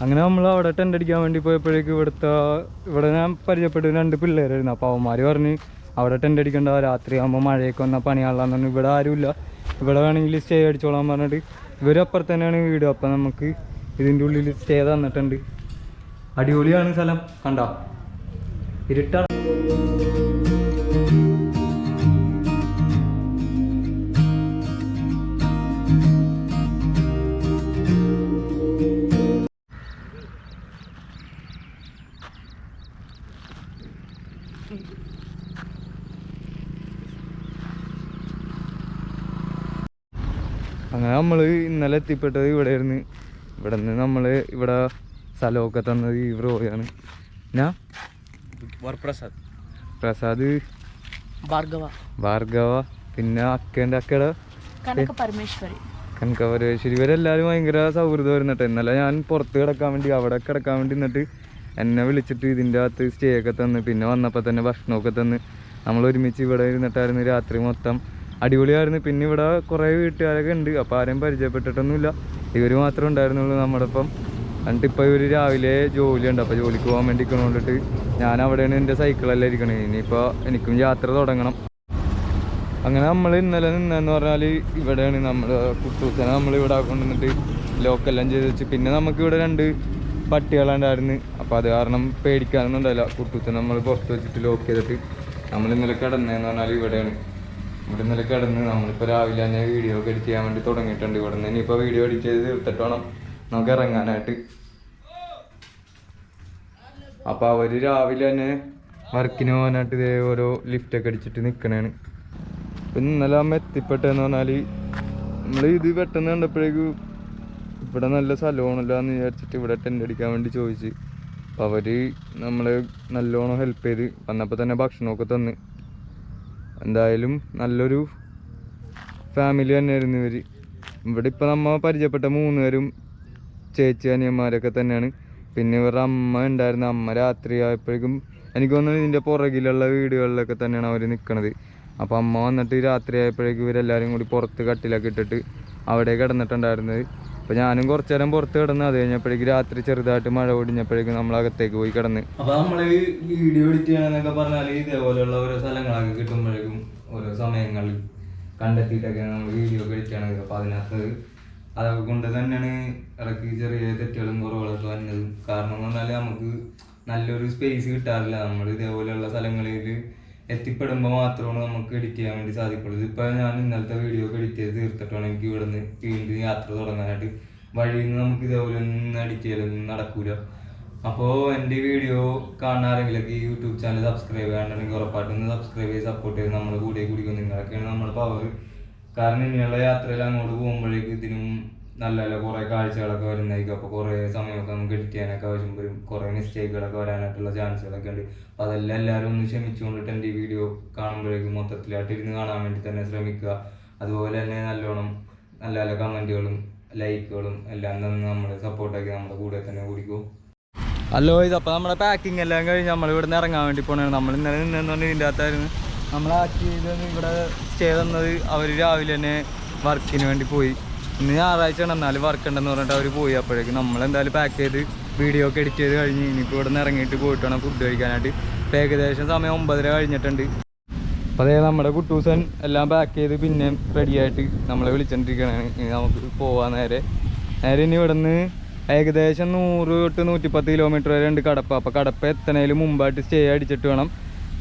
അങ്ങനെ നമ്മൾ അവിടെ ടെന്റ് അടിക്കാൻ വേണ്ടി പോയപ്പോഴേക്ക് ഇവിടുത്തെ ഇവിടെ ഞാൻ പരിചയപ്പെട്ട രണ്ട് പിള്ളേരായിരുന്നു. അപ്പോൾ അവന്മാർ പറഞ്ഞ് അവിടെ ടെന്റ് അടിക്കേണ്ട രാത്രി ആകുമ്പോൾ മഴയൊക്കെ വന്നാൽ പണിയാളാന്ന് പറഞ്ഞു. ഇവിടെ ആരുമില്ല. ഇവിടെ വേണമെങ്കിൽ സ്റ്റേ അടിച്ചോളാൻ പറഞ്ഞിട്ട് ഇവരപ്പുറത്ത് തന്നെയാണ് വീട്. അപ്പം നമുക്ക് ഇതിന്റെ ഉള്ളിൽ സ്റ്റേ തന്നിട്ടുണ്ട്. അടിപൊളിയാണ് സ്ഥലം. കണ്ടോ? ഇരുട്ടാണ്. നമ്മൾ ഇന്നലെ എത്തിപ്പെട്ടത് ഇവിടെ ആയിരുന്നു ഇവിടെ നിന്ന് നമ്മൾ ഇവിടെ സ്ഥലമൊക്കെ തന്നത് ഈ റോയാണ് ഞാൻ പ്രസാദ് പ്രസാദ്. ഭാർഗവ. പിന്നെ അക്കേന്റെ അക്കട കനക പരമേശ്വരി. ഇവരെല്ലാരും ഭയങ്കര സൗഹൃദമായിരുന്നു കേട്ടോ ഇന്നലെ ഞാൻ പുറത്ത് കിടക്കാൻ വേണ്ടി അവിടെ കിടക്കാൻ വേണ്ടി നിന്നിട്ട് എന്നെ വിളിച്ചിട്ട് ഇതിന്റെ അകത്ത് സ്റ്റേ ഒക്കെ തന്ന് പിന്നെ വന്നപ്പോൾ തന്നെ ഭക്ഷണമൊക്കെ തന്ന്. നമ്മൾ ഒരുമിച്ച് ഇവിടെ ഇരുന്നിട്ടായിരുന്നു രാത്രി മൊത്തം അടിപൊളിയായിരുന്നു. പിന്നെ ഇവിടെ കുറേ വീട്ടുകാരൊക്കെ ഉണ്ട്. അപ്പോൾ ആരെയും പരിചയപ്പെട്ടിട്ടൊന്നുമില്ല. ഇവർ മാത്രമേ ഉണ്ടായിരുന്നുള്ളൂ നമ്മുടെ ഒപ്പം. എന്നിട്ട് ഇപ്പോൾ ഇവർ രാവിലെ ജോലിയുണ്ട്. അപ്പോൾ ജോലിക്ക് പോകാൻ വേണ്ടി കൊണ്ടിട്ട് ഞാൻ അവിടെയാണ് എന്റെ സൈക്കിളെല്ലാം ഇരിക്കണേ. ഇനിയിപ്പോൾ എനിക്കും യാത്ര തുടങ്ങണം. അങ്ങനെ നമ്മൾ ഇന്നലെ നിന്നെന്ന് പറഞ്ഞാൽ ഇവിടെയാണ് നമ്മൾ കുട്ടൂസനെ നമ്മൾ ഇവിടെ കൊണ്ടുവന്നിട്ട് ലോക്കെല്ലാം ചെയ്ത് വെച്ച്. പിന്നെ നമുക്ക് ഇവിടെ രണ്ട് പട്ടികളുണ്ടായിരുന്നു. അപ്പോൾ അത് കാരണം പേടിക്കാനൊന്നും ഉണ്ടായില്ല. കുട്ടൂസനെ നമ്മൾ പുറത്ത് വെച്ചിട്ട് ലോക്ക് ചെയ്തിട്ട് നമ്മൾ ഇന്നലെ കിടന്നതെന്ന് പറഞ്ഞാൽ ഇവിടെയാണ്. ഇവിടെ ഇന്നലെ കിടന്ന് നമ്മളിപ്പോൾ രാവിലെ തന്നെ വീഡിയോ ഒക്കെ എഡിറ്റ് ചെയ്യാൻ വേണ്ടി തുടങ്ങിയിട്ടുണ്ട്. ഇവിടെ നിന്ന് ഇനിയിപ്പോൾ വീഡിയോ എഡിറ്റ് ചെയ്ത് തീർത്തിട്ട് വേണം നമുക്ക് ഇറങ്ങാനായിട്ട്. അപ്പോൾ അവർ രാവിലെ തന്നെ വർക്കിന് പോകാനായിട്ട് ഇതേ ഓരോ ലിഫ്റ്റൊക്കെ അടിച്ചിട്ട് നിൽക്കണേണ് പിന്നെ ഇന്നലെ അമ്മ എത്തിപ്പെട്ടെന്ന് പറഞ്ഞാൽ നമ്മൾ ഇത് പെട്ടെന്ന് കണ്ടപ്പോഴേക്കും ഇവിടെ നല്ല സ്ഥലമാണല്ലോ എന്ന് വിചാരിച്ചിട്ട് ഇവിടെ ടെന്റ് അടിക്കാൻ വേണ്ടി ചോദിച്ച്. അപ്പോൾ അവർ നമ്മളെ നല്ലോണം ഹെൽപ്പ് ചെയ്ത് വന്നപ്പോൾ തന്നെ ഭക്ഷണമൊക്കെ തന്ന്. എന്തായാലും നല്ലൊരു ഫാമിലി തന്നെയായിരുന്നു ഇവർ ഇവിടെ ഇപ്പോൾ നമ്മ പരിചയപ്പെട്ട മൂന്ന് പേരും ചേച്ചി അനിയന്മാരൊക്കെ തന്നെയാണ്. പിന്നെ ഇവരുടെ അമ്മ ഉണ്ടായിരുന്നു. അമ്മ രാത്രി ആയപ്പോഴേക്കും എനിക്ക് തോന്നുന്നു ഇതിന്റെ പുറകിലുള്ള വീടുകളിലൊക്കെ തന്നെയാണ് അവർ നിൽക്കുന്നത് അപ്പോൾ അമ്മ വന്നിട്ട് രാത്രി ആയപ്പോഴേക്കും ഇവരെല്ലാവരും കൂടി പുറത്ത് കട്ടിലൊക്കെ ഇട്ടിട്ട് അവിടെ കിടന്നിട്ടുണ്ടായിരുന്നത്. അപ്പോൾ ഞാനും കുറച്ച് നേരം പുറത്ത് കിടന്ന് അത് കഴിഞ്ഞപ്പോഴേക്കും രാത്രി ചെറുതായിട്ട് മഴ പൊടിഞ്ഞപ്പോഴേക്കും നമ്മൾ അകത്തേക്ക് പോയി കിടന്ന്. അപ്പോൾ നമ്മൾ വീഡിയോ എഡിറ്റ് ചെയ്യണമെന്നൊക്കെ പറഞ്ഞാൽ ഇതേപോലെയുള്ള ഓരോ സ്ഥലങ്ങളൊക്കെ കിട്ടുമ്പോഴേക്കും ഓരോ സമയങ്ങളിൽ കണ്ടെത്തിയിട്ടൊക്കെയാണ് നമ്മൾ വീഡിയോ ഒക്കെ അപ്പോൾ അതിനകത്ത് അതൊക്കെ കൊണ്ട് തന്നെയാണ് ഇടയ്ക്ക് ചെറിയ തെറ്റുകളും കുറവുകളൊക്കെ വന്നത്. കാരണം എന്ന് പറഞ്ഞാൽ നമുക്ക് നല്ലൊരു സ്പേസ് കിട്ടാറില്ല. നമ്മൾ ഇതേപോലെയുള്ള സ്ഥലങ്ങളിൽ എത്തിപ്പെടുമ്പോൾ മാത്രമാണ് നമുക്ക് എഡിറ്റ് ചെയ്യാൻ വേണ്ടി സാധിക്കുള്ളൂ. ഇപ്പോൾ ഞാൻ ഇന്നലത്തെ വീഡിയോ ഒക്കെ എഡിറ്റ് ചെയ്ത് തീർത്തിട്ടാണ് എനിക്ക് ഇവിടെ നിന്ന് വീണ്ടും യാത്ര തുടങ്ങാനായിട്ട് വഴിയിൽ നിന്ന് നമുക്ക് ഇതേപോലെ ഒന്നും എഡിറ്റ് ചെയ്യലൊന്നും നടക്കൂല. അപ്പോൾ എന്റെ വീഡിയോ കാണാറെങ്കിലൊക്കെ ഈ യൂട്യൂബ് ചാനൽ സബ്സ്ക്രൈബ് ചെയ്യാണ്ടെങ്കിൽ ഉറപ്പായിട്ടും സബ്സ്ക്രൈബ് ചെയ്ത് സപ്പോർട്ട് ചെയ്ത് നമ്മുടെ കൂടെ കുടിക്കും നിങ്ങളൊക്കെയാണ് നമ്മുടെ പവർ കാരണം ഇനിയുള്ള യാത്രയിൽ അങ്ങോട്ട് പോകുമ്പോഴേക്കും ഇതിനും നല്ല നല്ല കുറേ കാഴ്ചകളൊക്കെ വരുന്നതായിരിക്കും. അപ്പോൾ കുറേ സമയമൊക്കെ നമുക്ക് എഡിറ്റ് ചെയ്യാനൊക്കെ ആവശ്യം വരും കുറേ മിസ്റ്റേക്കുകളൊക്കെ വരാനായിട്ടുള്ള ചാൻസുകളൊക്കെ ഉണ്ട്. അപ്പോൾ അതെല്ലാം എല്ലാവരും ഒന്ന് ക്ഷമിച്ചുകൊണ്ടിട്ട് എന്റെ ഈ വീഡിയോ കാണുമ്പോഴേക്കും മൊത്തത്തിലായിട്ട് ഇരുന്ന് കാണാൻ വേണ്ടി തന്നെ ശ്രമിക്കുക. അതുപോലെ തന്നെ നല്ലോണം നല്ല നല്ല കമന്റുകളും ലൈക്കുകളും എല്ലാം തന്നെ നമ്മളെ സപ്പോർട്ടാക്കി നമ്മുടെ കൂടെ തന്നെ കുടിക്കും. ഹലോ ഇത് അപ്പോൾ നമ്മുടെ പാക്കിംഗ് എല്ലാം കഴിഞ്ഞ് നമ്മൾ ഇവിടെ നിന്ന് ഇറങ്ങാൻ വേണ്ടി പോണേ നമ്മൾ ഇന്നലെ നിന്നുകൊണ്ട് ഇതിന്റെ അകത്തായിരുന്നു. നമ്മളാക്കി ഇവിടെ സ്റ്റേ തന്നത് അവർ രാവിലെ തന്നെ വർക്കിന് വേണ്ടി പോയി. ഇന്ന് ഞായറാഴ്ച ആണ് എന്നാലും വർക്ക് ഉണ്ടെന്ന് പറഞ്ഞിട്ട് അവർ പോയി. അപ്പോഴേക്കും നമ്മളെന്തായാലും പാക്ക് ചെയ്ത് വീഡിയോ ഒക്കെ എഡിറ്റ് ചെയ്ത് കഴിഞ്ഞ് ഇനിയിപ്പോൾ ഇവിടെ നിന്ന് ഇറങ്ങിയിട്ട് പോയിട്ട് വേണം ഫുഡ് കഴിക്കാനായിട്ട്. ഇപ്പോൾ ഏകദേശം സമയം ഒമ്പതര കഴിഞ്ഞിട്ടുണ്ട്. അപ്പോൾ അതേ നമ്മുടെ കുട്ടൂസൻ എല്ലാം പാക്ക് ചെയ്ത് പിന്നെ റെഡിയായിട്ട് നമ്മളെ വിളിച്ചോണ്ടിരിക്കുകയാണ് ഇനി നമുക്ക് പോവാൻ നേരെ. നേരെ ഇനി ഇവിടെ നിന്ന് ഏകദേശം നൂറ് തൊട്ട് നൂറ്റിപ്പത്ത് കിലോമീറ്റർ വരെ ഉണ്ട് കടപ്പ. അപ്പോൾ കടപ്പ എത്തണേലും മുമ്പായിട്ട് സ്റ്റേ അടിച്ചിട്ട് വേണം.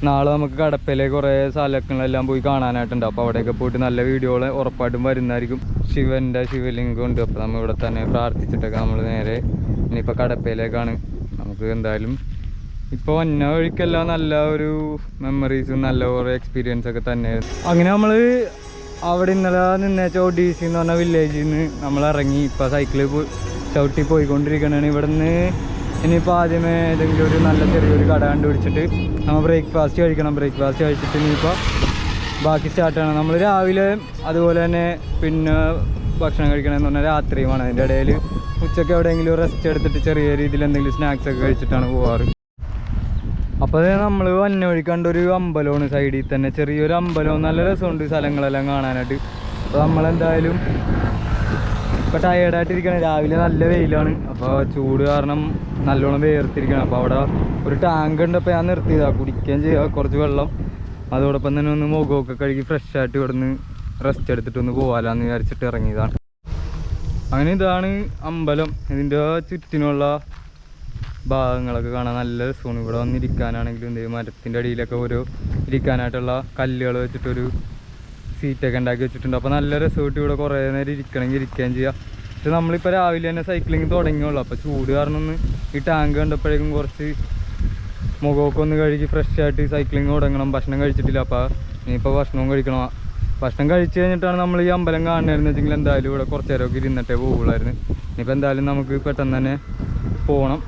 നാളെ നമുക്ക് കടപ്പയിലെ കുറേ സ്ഥലങ്ങളെല്ലാം പോയി കാണാനായിട്ടുണ്ട്. അപ്പോൾ അവിടെയൊക്കെ പോയിട്ട് നല്ല വീഡിയോകൾ ഉറപ്പായിട്ടും വരുന്നതായിരിക്കും. ശിവന്റെ ശിവലിംഗം ഉണ്ട്. അപ്പോൾ നമ്മൾ ഇവിടെ തന്നെ പ്രാർത്ഥിച്ചിട്ടൊക്കെ നമ്മൾ നേരെ ഇനിയിപ്പോൾ കടപ്പയിലേക്കാണ്. നമുക്ക് എന്തായാലും ഇപ്പോൾ വന്ന വഴിക്കെല്ലാം നല്ല ഒരു മെമ്മറീസും നല്ല കുറേ എക്സ്പീരിയൻസ് ഒക്കെ തന്നെയായിരുന്നു. അങ്ങനെ നമ്മൾ അവിടെ ഇന്നലെ നിന്നേച്ച ചോട്ടി സി എന്ന് പറഞ്ഞ വില്ലേജിൽ നിന്ന് നമ്മൾ ഇറങ്ങി. ഇപ്പോൾ സൈക്കിളിൽ പോയി ചവിട്ടി പോയിക്കൊണ്ടിരിക്കുകയാണ് ഇവിടെ നിന്ന് ഇനിയിപ്പോൾ ആദ്യമേ ഏതെങ്കിലും ഒരു നല്ല ചെറിയൊരു കട കണ്ടുപിടിച്ചിട്ട് നമ്മൾ ബ്രേക്ക്ഫാസ്റ്റ് കഴിക്കണം. ബ്രേക്ക്ഫാസ്റ്റ് കഴിച്ചിട്ട് ഇനിയിപ്പോൾ ബാക്കി സ്റ്റാർട്ട് ചെയ്യണം നമ്മൾ രാവിലെ അതുപോലെ തന്നെ പിന്നെ ഭക്ഷണം കഴിക്കണമെന്ന് പറഞ്ഞാൽ രാത്രിയുമാണ്. അതിന്റെ ഇടയിൽ ഉച്ചയ്ക്ക് എവിടെയെങ്കിലും റെസ്റ്റ് എടുത്തിട്ട് ചെറിയ രീതിയിൽ എന്തെങ്കിലും സ്നാക്സ് ഒക്കെ കഴിച്ചിട്ടാണ് പോവാറ്. അപ്പോൾ നമ്മൾ വന്ന വഴി ഒരു അമ്പലമാണ് സൈഡിൽ തന്നെ. ചെറിയൊരു അമ്പലവും നല്ല രസമുണ്ട് സ്ഥലങ്ങളെല്ലാം കാണാനായിട്ട്. അപ്പോൾ നമ്മളെന്തായാലും ഇപ്പൊ ടയേർഡായിട്ടിരിക്കണം രാവിലെ നല്ല വെയിലാണ്. അപ്പോൾ ചൂട് കാരണം നല്ലോണം വേർത്തിരിക്കണം. അപ്പോൾ അവിടെ ഒരു ടാങ്ക് ഉണ്ട്. അപ്പോൾ ഞാൻ നിർത്തിയതാ. കുടിക്കുകയും ചെയ്യുക കുറച്ച് വെള്ളം. അതോടൊപ്പം തന്നെ ഒന്ന് മുഖമൊക്കെ കഴുകി ഫ്രഷ് ആയിട്ട് ഇവിടുന്ന് റെസ്റ്റ് എടുത്തിട്ട് ഒന്ന് പോകാലാന്ന് വിചാരിച്ചിട്ട് ഇറങ്ങിയതാണ്. അങ്ങനെ ഇതാണ് അമ്പലം. ഇതിന്റെ ചുറ്റിനുള്ള ഭാഗങ്ങളൊക്കെ കാണാൻ നല്ല രസമാണ്. ഇവിടെ വന്നിരിക്കാനാണെങ്കിലും എന്ത് മരത്തിന്റെ അടിയിലൊക്കെ ഓരോ ഇരിക്കാനായിട്ടുള്ള കല്ലുകൾ വെച്ചിട്ടൊരു സീറ്റൊക്കെ ഉണ്ടാക്കി വെച്ചിട്ടുണ്ട്. അപ്പോൾ നല്ല റിസോർട്ട് ഇവിടെ കുറേ നേരം ഇരിക്കണമെങ്കിൽ ഇരിക്കുകയും ചെയ്യാം. പക്ഷെ നമ്മളിപ്പോൾ രാവിലെ തന്നെ സൈക്ലിങ് തുടങ്ങിയുള്ളൂ. അപ്പോൾ ചൂട് കാരണം ഒന്ന് ഈ ടാങ്ക് കണ്ടപ്പോഴേക്കും കുറച്ച് മുഖമൊക്കെ ഒന്ന് കഴുകി ഫ്രഷ് ആയിട്ട് സൈക്ലിങ് തുടങ്ങണം. ഭക്ഷണം കഴിച്ചിട്ടില്ല. അപ്പോൾ ഇനിയിപ്പോൾ ഭക്ഷണവും കഴിക്കണം. ഭക്ഷണം കഴിച്ചു കഴിഞ്ഞിട്ടാണ് നമ്മൾ ഈ അമ്പലം കാണുന്നതെന്ന് വെച്ചെങ്കിൽ എന്തായാലും ഇവിടെ കുറച്ച് നേരമൊക്കെ ഇരുന്നിട്ടേ പോകുള്ളായിരുന്നു ഇനിയിപ്പോൾ എന്തായാലും നമുക്ക് പെട്ടെന്ന് തന്നെ പോകണം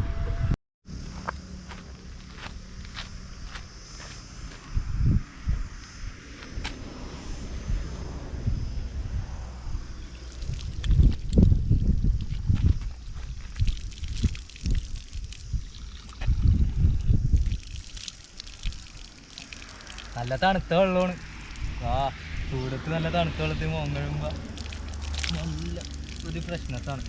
നല്ല തണുത്ത വെള്ളമാണ് ആ ചൂടത്ത് നല്ല തണുത്ത വെള്ളത്തിൽ മോൻ നല്ല ഒരു പ്രശ്നത്താണ്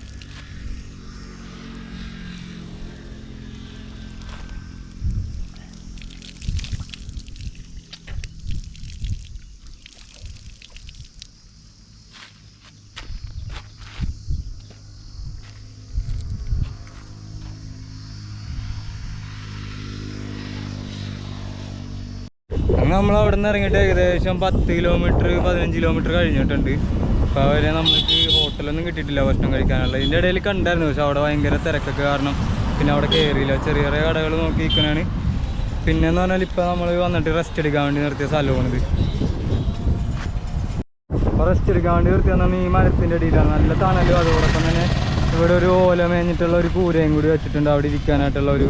അങ്ങനെ നമ്മൾ അവിടെ നിന്ന് ഇറങ്ങിയിട്ട് ഏകദേശം പത്ത് കിലോമീറ്റർ പതിനഞ്ച് കിലോമീറ്റർ കഴിഞ്ഞിട്ടുണ്ട്. അപ്പോൾ അവരെ നമുക്ക് ഹോട്ടലൊന്നും കിട്ടിയിട്ടില്ല ഭക്ഷണം കഴിക്കാനുള്ള. ഇതിന്റെ ഇടയിൽ കണ്ടായിരുന്നു പക്ഷെ അവിടെ ഭയങ്കര തിരക്കൊക്കെ കാരണം പിന്നെ അവിടെ കയറിയില്ല ചെറിയ ചെറിയ കടകൾ നോക്കി നിൽക്കണാണ്. പിന്നെ എന്ന് പറഞ്ഞാൽ ഇപ്പോൾ നമ്മൾ വന്നിട്ട് റെസ്റ്റ് എടുക്കാൻ വേണ്ടി നിർത്തിയ സ്ഥലമാണിത് അപ്പോൾ റെസ്റ്റ് എടുക്കാൻ വേണ്ടി നിർത്തിയ നമ്മൾ ഈ മരത്തിന്റെ അടിയിലാണ്. നല്ല തണലും അതോടൊപ്പം തന്നെ ഇവിടെ ഒരു ഓല മേഞ്ഞിട്ടുള്ള ഒരു കൂരയും കൂടി വെച്ചിട്ടുണ്ട്. അവിടെ ഇരിക്കാനായിട്ടുള്ള ഒരു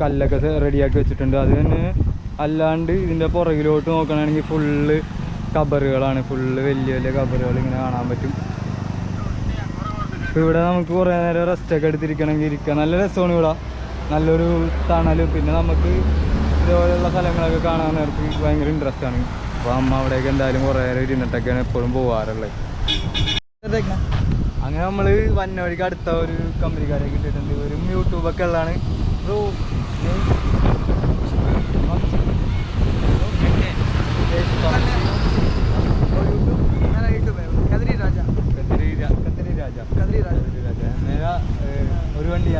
കല്ലൊക്കെ റെഡിയാക്കി വെച്ചിട്ടുണ്ട്. അത് തന്നെ അല്ലാണ്ട് ഇതിന്റെ പുറകിലോട്ട് നോക്കുകയാണെങ്കിൽ ഫുള്ള് കബറുകളാണ്. ഫുള്ള് വലിയ വലിയ കബറുകൾ ഇങ്ങനെ കാണാൻ പറ്റും. ഇപ്പൊ ഇവിടെ നമുക്ക് കുറേ നേരം റെസ്റ്റൊക്കെ എടുത്തിരിക്കണമെങ്കിൽ ഇരിക്കാം. നല്ല രസമാണ് ഇവിടെ. നല്ലൊരു തണലും. പിന്നെ നമുക്ക് ഇതുപോലെയുള്ള സ്ഥലങ്ങളൊക്കെ കാണാൻ നേരത്ത് ഭയങ്കര ഇൻട്രസ്റ്റ് ആണ്. അപ്പോൾ അമ്മ അവിടെയൊക്കെ എന്തായാലും കുറേ നേരം ഇരുന്നിട്ടൊക്കെയാണ് എപ്പോഴും പോകാറുള്ളത് അങ്ങനെ നമ്മൾ വന്നവഴിക്ക് അടുത്ത ഒരു കമ്പനിക്കാരെ കിട്ടിയിട്ടുണ്ട്. ഒരു യൂട്യൂബൊക്കെ ഉള്ളതാണ്. ബ്രോ ഒരു വണ്ടി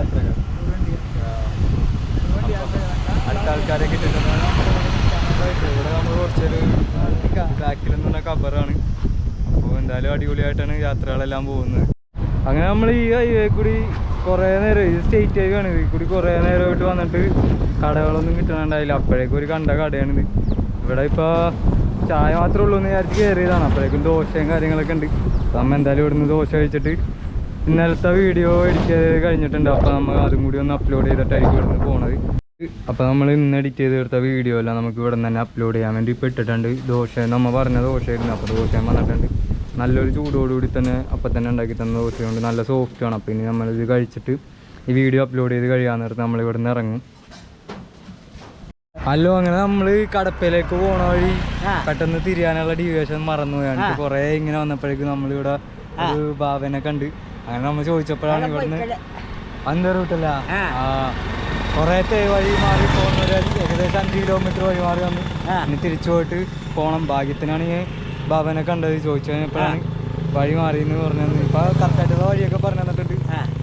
കബറാണ് അപ്പോൾ എന്തായാലും അടിപൊളിയായിട്ടാണ് യാത്രകളെല്ലാം പോകുന്നത് അങ്ങനെ നമ്മൾ ഈ ഹൈവേ കൂടി കുറേ നേരം ഈ സ്റ്റേറ്റ് ഹൈവേ ആണ്. ഈ കൂടി കുറേ നേരമായിട്ട് വന്നിട്ട് കടകളൊന്നും കിട്ടണുണ്ടായില്ല. അപ്പോഴേക്കും ഒരു കണ്ട കടയാണിത് ഇവിടെ ഇപ്പോൾ ചായ മാത്രമേ ഉള്ളൂ എന്ന് വിചാരിച്ച് കയറിയതാണ്. അപ്പോഴേക്കും ദോശയും കാര്യങ്ങളൊക്കെ ഉണ്ട്. അപ്പം നമ്മൾ എന്തായാലും ഇവിടുന്ന് ദോശ കഴിച്ചിട്ട് ഇന്നലത്തെ വീഡിയോ എഡിറ്റ് ചെയ്ത് കഴിഞ്ഞിട്ടുണ്ട്. അപ്പം നമ്മൾ അതും കൂടി ഒന്ന് അപ്ലോഡ് ചെയ്തിട്ടായിരിക്കും ഇവിടുന്ന് പോണത്. അപ്പം നമ്മൾ ഇന്ന് എഡിറ്റ് ചെയ്ത് എടുത്ത വീഡിയോ എല്ലാം നമുക്ക് ഇവിടെ തന്നെ അപ്ലോഡ് ചെയ്യാൻ വേണ്ടി ഇപ്പോൾ ഇട്ടിട്ടുണ്ട്. ദോശ നമ്മൾ പറഞ്ഞ ദോശയായിരുന്നു അപ്പോൾ ദോശയും വന്നിട്ടുണ്ട്. നല്ലൊരു ചൂടോടുകൂടി തന്നെ അപ്പം തന്നെ ഉണ്ടാക്കി തന്ന ദോശയുണ്ട് നല്ല സോഫ്റ്റ് ആണ്. അപ്പോൾ ഇനി നമ്മളിത് കഴിച്ചിട്ട് ഈ വീഡിയോ അപ്ലോഡ് ചെയ്ത് കഴിയാൻ നേരത്ത് നിന്ന് ഇറങ്ങും. ഹലോ അങ്ങനെ നമ്മൾ കടപ്പയിലേക്ക് പോണ വഴി പെട്ടെന്ന് തിരിയാനുള്ള ഡീവിയേഷൻ മറന്നുപോയാണ് കൊറേ ഇങ്ങനെ വന്നപ്പോഴേക്കും നമ്മളിവിടെ ഒരു ഭാവനെ കണ്ട്. അങ്ങനെ നമ്മൾ ചോദിച്ചപ്പോഴാണ് ഇവിടുന്ന് അന്ത റൂട്ടല്ല? ആ. തേ വഴി മാറി പോകുന്ന ഒരു ഏകദേശം അഞ്ച് കിലോമീറ്റർ വഴി മാറി വന്ന്. ഇനി തിരിച്ചു പോയിട്ട് പോണം. ഭാഗ്യത്തിനാണ് ഈ ഭാവനെ കണ്ടത്. ചോദിച്ചു കഴിഞ്ഞപ്പോഴാണ് വഴി മാറി എന്ന് പറഞ്ഞു ഇപ്പൊ കറക്റ്റായിട്ടുള്ള വഴിയൊക്കെ പറഞ്ഞു തന്നിട്ടുണ്ട്.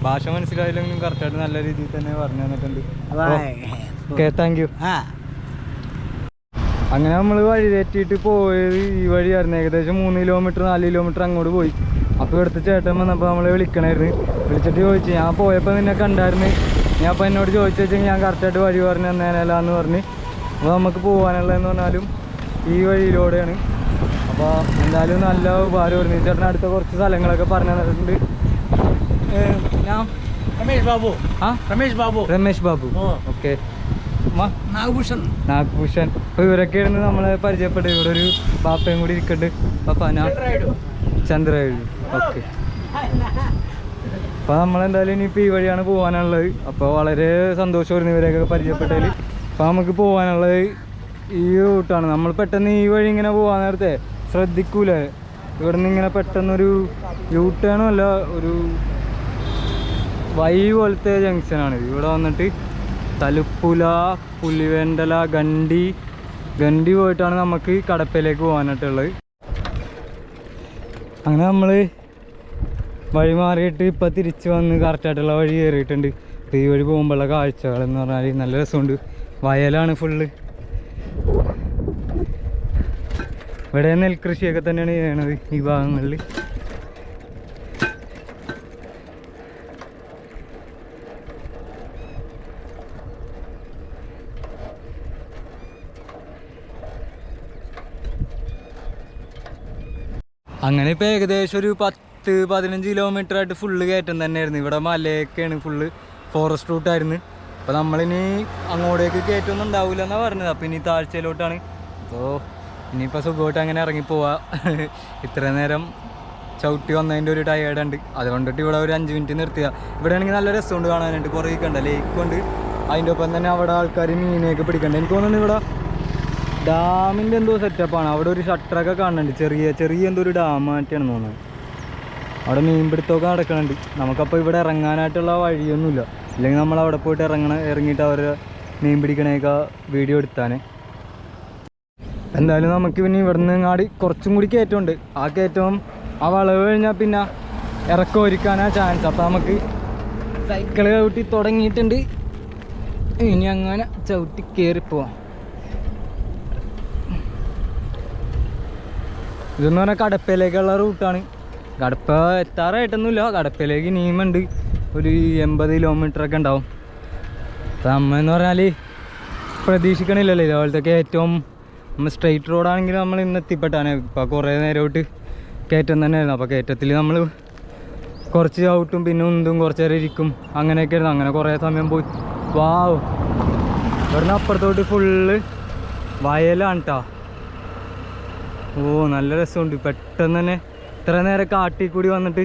ഭാഷ മനസ്സിലായില്ലെങ്കിലും കറക്റ്റായിട്ട് നല്ല രീതിയിൽ തന്നെ പറഞ്ഞു തന്നിട്ടുണ്ട്. ഓക്കെ താങ്ക് യു അങ്ങനെ നമ്മൾ വഴി തെറ്റിയിട്ട് പോയത് ഈ വഴിയായിരുന്നു. ഏകദേശം മൂന്ന് കിലോമീറ്റർ നാല് കിലോമീറ്റർ അങ്ങോട്ട് പോയി. അപ്പോൾ ഇവിടുത്തെ ചേട്ടൻ വന്നപ്പോൾ നമ്മളെ വിളിക്കണമായിരുന്നു വിളിച്ചിട്ട് ചോദിച്ചു ഞാൻ പോയപ്പോൾ നിന്നെ കണ്ടായിരുന്നു. ഞാൻ അപ്പോൾ എന്നോട് ചോദിച്ചു ഞാൻ കറക്റ്റായിട്ട് വഴി പറഞ്ഞു തന്നേനല്ല എന്ന് പറഞ്ഞ്. അപ്പോൾ നമുക്ക് പോകാനുള്ളതെന്ന് പറഞ്ഞാലും ഈ വഴിയിലൂടെയാണ്. അപ്പോൾ എന്തായാലും നല്ല ഉപകാരമായിരുന്നു ചേട്ടൻ അടുത്ത കുറച്ച് സ്ഥലങ്ങളൊക്കെ പറഞ്ഞു തന്നിട്ടുണ്ട്. ഞാൻ രമേശ് ബാബു. ആ? രമേശ് ബാബു. രമേശ് ബാബു. ഓക്കെ. നാഗഭൂഷൺ. അപ്പൊ ഇവരൊക്കെ ഇവരൊക്കെയാണ് നമ്മളെ പരിചയപ്പെട്ടത്. ഇവിടെ ഒരു ബാപ്പയും കൂടി ഇരിക്കണ്ട് പപ്പന ഓക്കെ. അപ്പൊ നമ്മളെന്തായാലും ഇനിയിപ്പോ ഈ വഴിയാണ് പോകാനുള്ളത് അപ്പൊ വളരെ സന്തോഷമായിരുന്നു ഇവരെയൊക്കെ പരിചയപ്പെട്ടതിൽ അപ്പൊ നമുക്ക് പോകാനുള്ളത് ഈ റൂട്ടാണ്. നമ്മൾ പെട്ടെന്ന് ഈ വഴി ഇങ്ങനെ പോകാൻ നേരത്തെ ശ്രദ്ധിക്കൂല? ഇവിടെ നിന്ന് ഇങ്ങനെ പെട്ടെന്നൊരു യൂട്ടേണല്ല അല്ല ഒരു വൈ പോലത്തെ ജംഗ്ഷനാണ് ഇവിടെ വന്നിട്ട് തലുപ്പുല പുലിവേണ്ടല ഗണ്ടി. ഗണ്ടി പോയിട്ടാണ് നമുക്ക് കടപ്പയിലേക്ക് പോകാനായിട്ടുള്ളത്. അങ്ങനെ നമ്മൾ വഴി മാറിയിട്ട് ഇപ്പം തിരിച്ച് വന്ന് കറക്റ്റായിട്ടുള്ള വഴി കയറിയിട്ടുണ്ട്. അപ്പോൾ ഈ വഴി പോകുമ്പോഴുള്ള കാഴ്ചകളെന്ന് പറഞ്ഞാൽ നല്ല രസമുണ്ട്. വയലാണ് ഫുള്ള് ഇവിടെ നെൽകൃഷിയൊക്കെ തന്നെയാണ് ചെയ്യണത് ഈ ഭാഗങ്ങളിൽ അങ്ങനെ ഇപ്പം ഏകദേശം ഒരു പത്ത് പതിനഞ്ച് കിലോമീറ്റർ ആയിട്ട് ഫുള്ള് കയറ്റം തന്നെയായിരുന്നു. ഇവിടെ മലയൊക്കെയാണ് ഫുള്ള് ഫോറസ്റ്റ് റൂട്ടായിരുന്നു അപ്പോൾ നമ്മളിനി അങ്ങോട്ടേക്ക് കയറ്റമൊന്നും ഉണ്ടാവില്ല എന്നാണ് പറഞ്ഞത്. അപ്പോൾ ഇനി താഴ്ചയിലോട്ടാണ്. അപ്പോൾ ഇനിയിപ്പോൾ സുഖമായിട്ട് അങ്ങനെ ഇറങ്ങിപ്പോവാ. ഇത്ര നേരം ചവിട്ടി വന്നതിന്റെ ഒരു ടയേർഡുണ്ട് അതുകൊണ്ടിട്ട് ഇവിടെ ഒരു അഞ്ച് മിനിറ്റ് നിർത്തിയ ഇവിടെ ആണെങ്കിൽ നല്ല രസമുണ്ട് കാണാനായിട്ട്. കുറേ കണ്ട ലേക്കുണ്ട് അതിന്റെ ഒപ്പം തന്നെ അവിടെ ആൾക്കാർ മീനെയൊക്കെ പിടിക്കണ്ട. എനിക്ക് തോന്നുന്നു ഇവിടെ ഡാമിന്റെ എന്തോ സെറ്റപ്പാണ് അവിടെ ഒരു ഷട്ടറൊക്കെ കാണുന്നുണ്ട്. ചെറിയ ചെറിയ എന്തോ ഒരു ഡാം ആയിട്ടാണ് തോന്നുന്നത് അവിടെ മീൻപിടുത്തമൊക്കെ നടക്കുന്നുണ്ട് നമുക്കപ്പോൾ ഇവിടെ ഇറങ്ങാനായിട്ടുള്ള വഴിയൊന്നുമില്ല. ഇല്ലെങ്കിൽ നമ്മൾ അവിടെ പോയിട്ട് ഇറങ്ങണ ഇറങ്ങിയിട്ട് അവർ മീൻ പിടിക്കണേക്ക വീഡിയോ എടുത്താനേ. എന്തായാലും നമുക്ക് പിന്നെ ഇവിടുന്ന് ഇങ്ങാടി കുറച്ചും കൂടി കയറ്റമുണ്ട്. ആ കയറ്റവും ആ വളവ് കഴിഞ്ഞാൽ പിന്നെ ഇറക്കം ഒരുക്കാനാ ചാൻസ് അപ്പോൾ നമുക്ക് സൈക്കിൾ ചവിട്ടി തുടങ്ങിയിട്ടുണ്ട്. ഇനി അങ്ങനെ ചവിട്ടി കയറിപ്പോവാം ഇതെന്ന് പറഞ്ഞാൽ കടപ്പയിലേക്കുള്ള റൂട്ടാണ്. കടപ്പ എത്താറായിട്ടൊന്നുമില്ല. കടപ്പയിലേക്ക് നീമുണ്ട് ഒരു എൺപത് കിലോമീറ്റർ ഒക്കെ ഉണ്ടാവും. നമ്മൾ എന്ന് പറഞ്ഞാൽ പ്രതീക്ഷിക്കണില്ലല്ലോ ഇതുപോലത്തെ ഏറ്റവും നമ്മൾ സ്ട്രെയിറ്റ് റോഡാണെങ്കിൽ നമ്മൾ ഇന്ന് എത്തിപ്പെട്ടാണ്. ഇപ്പോൾ കുറേ നേരമായിട്ട് കയറ്റം തന്നെയായിരുന്നു. അപ്പോൾ കയറ്റത്തിൽ നമ്മൾ കുറച്ച് ഔട്ടും പിന്നെ ഉന്തും കുറച്ച് നേരം ഇരിക്കും. അങ്ങനെയൊക്കെ ആയിരുന്നു. അങ്ങനെ കുറേ സമയം പോയി. വാവ്. ഇവിടുന്ന് അപ്പുറത്തോട്ട് ഫുള്ള് വയലാണ് കേട്ടോ ഓ നല്ല രസമുണ്ട്. പെട്ടെന്ന് തന്നെ ഇത്ര നേരം കാട്ടിൽ കൂടി വന്നിട്ട്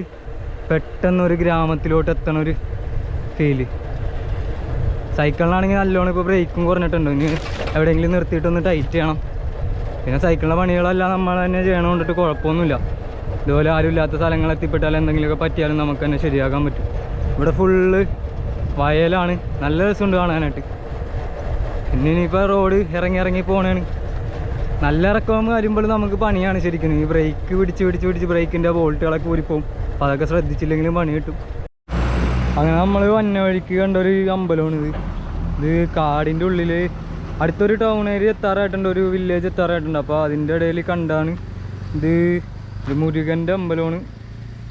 പെട്ടെന്ന് ഒരു ഗ്രാമത്തിലോട്ട് എത്തണ ഒരു ഫീൽ സൈക്കിളിനാണെങ്കിൽ നല്ലോണം ഇപ്പോൾ ബ്രേക്കും കുറഞ്ഞിട്ടുണ്ട്. ഇനി എവിടെയെങ്കിലും നിർത്തിയിട്ടൊന്ന് ടൈറ്റ് ചെയ്യണം. പിന്നെ സൈക്കിളിന്റെ പണികളെല്ലാം നമ്മൾ തന്നെ ചെയ്യണം കൊണ്ടിട്ട് കുഴപ്പമൊന്നുമില്ല. ഇതുപോലെ ആരും ഇല്ലാത്ത സ്ഥലങ്ങൾ എത്തിപ്പെട്ടാൽ എന്തെങ്കിലുമൊക്കെ പറ്റിയാലും നമുക്ക് തന്നെ ശരിയാക്കാൻ പറ്റും. ഇവിടെ ഫുള്ള് വയലാണ്. നല്ല രസമുണ്ട് കാണാനായിട്ട്. പിന്നെ ഇനിയിപ്പോൾ റോഡ് ഇറങ്ങി ഇറങ്ങി പോണേണ്. നല്ല ഇറക്കം വരുമ്പോൾ നമുക്ക് പണിയാണ് ശരിക്കും. ഈ ബ്രേക്ക് പിടിച്ച് പിടിച്ച് പിടിച്ച് ബ്രേക്കിന്റെ ബോൾട്ടുകളൊക്കെ ഊരിപ്പോവും. അപ്പോൾ അതൊക്കെ ശ്രദ്ധിച്ചില്ലെങ്കിലും പണി കിട്ടും. അങ്ങനെ നമ്മൾ വന്ന വഴിക്ക് കണ്ട ഒരു അമ്പലമാണ് ഇത്. കാടിന്റെ ഉള്ളിൽ അടുത്തൊരു ടൗൺ ഏരിയ എത്താറായിട്ടുണ്ട്. ഒരു വില്ലേജ് എത്താറായിട്ടുണ്ട്. അപ്പോൾ അതിന്റെ ഇടയിൽ കണ്ടാണ് ഇത് ഒരു മുരുകന്റെ അമ്പലമാണ്.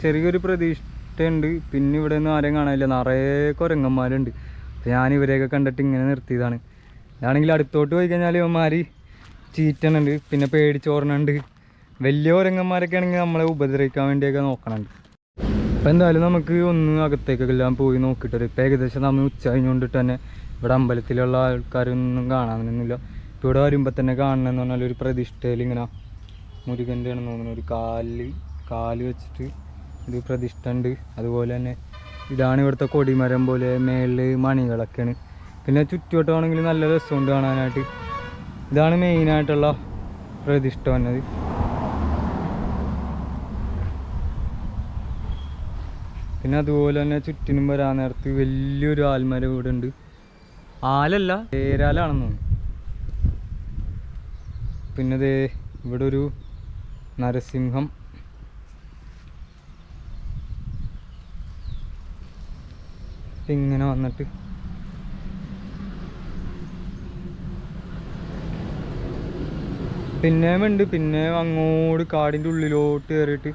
ചെറിയൊരു പ്രതീക്ഷയുണ്ട് പിന്നെ ഇവിടെ ഒന്നും ആരെയും കാണാനില്ല. നിറയെ കുരങ്ങന്മാരുണ്ട്. അപ്പോൾ ഞാൻ ഇവരെയൊക്കെ കണ്ടിട്ട് ഇങ്ങനെ നിർത്തിയതാണ്. ഇതാണെങ്കിൽ അടുത്തോട്ട് പോയി കഴിഞ്ഞാൽ ഇവന്മാർ ചീറ്റണുണ്ട്. പിന്നെ പേടിച്ചോറണുണ്ട്. വലിയ ഒരങ്ങന്മാരൊക്കെ ആണെങ്കിൽ നമ്മളെ ഉപദ്രവിക്കാൻ വേണ്ടിയൊക്കെ നോക്കണുണ്ട്. അപ്പം എന്തായാലും നമുക്ക് ഒന്ന് അകത്തേക്കെല്ലാം പോയി നോക്കിയിട്ട് ഇപ്പം ഏകദേശം നമ്മൾ ഉച്ച കഴിഞ്ഞുകൊണ്ടിട്ട് തന്നെ ഇവിടെ അമ്പലത്തിലുള്ള ആൾക്കാരൊന്നും കാണാനൊന്നുമില്ല. ഇപ്പോൾ ഇവിടെ വരുമ്പോൾ തന്നെ കാണണമെന്ന് പറഞ്ഞാൽ ഒരു പ്രതിഷ്ഠയിൽ ഇങ്ങനെ മുരുകന്റെ ആണെന്ന് തോന്നുന്നു. ഒരു കാൽ കാൽ വെച്ചിട്ട് ഒരു പ്രതിഷ്ഠ ഉണ്ട്. അതുപോലെ തന്നെ ഇതാണ് ഇവിടുത്തെ കൊടിമരം പോലെ മേളിൽ മണികളൊക്കെയാണ്. പിന്നെ ചുറ്റുവട്ടമാണെങ്കിൽ നല്ല രസമുണ്ട് കാണാനായിട്ട്. ഇതാണ് മെയിനായിട്ടുള്ള പ്രതിഷ്ഠ വന്നത്. പിന്നെ അതുപോലെ തന്നെ ചുറ്റിനും വരാൻ നേരത്ത് വലിയൊരു ആൽമര വീട് ഉണ്ട് ആലല്ല ഏരാലാണെന്ന് തോന്നുന്നു. പിന്നെ ദേ ഇവിടെ ഒരു നരസിംഹം. ഇങ്ങനെ വന്നിട്ട് പിന്നെയും ഉണ്ട്. പിന്നെ അങ്ങോട്ട് കാടിന്റെ ഉള്ളിലോട്ട് കയറിയിട്ട്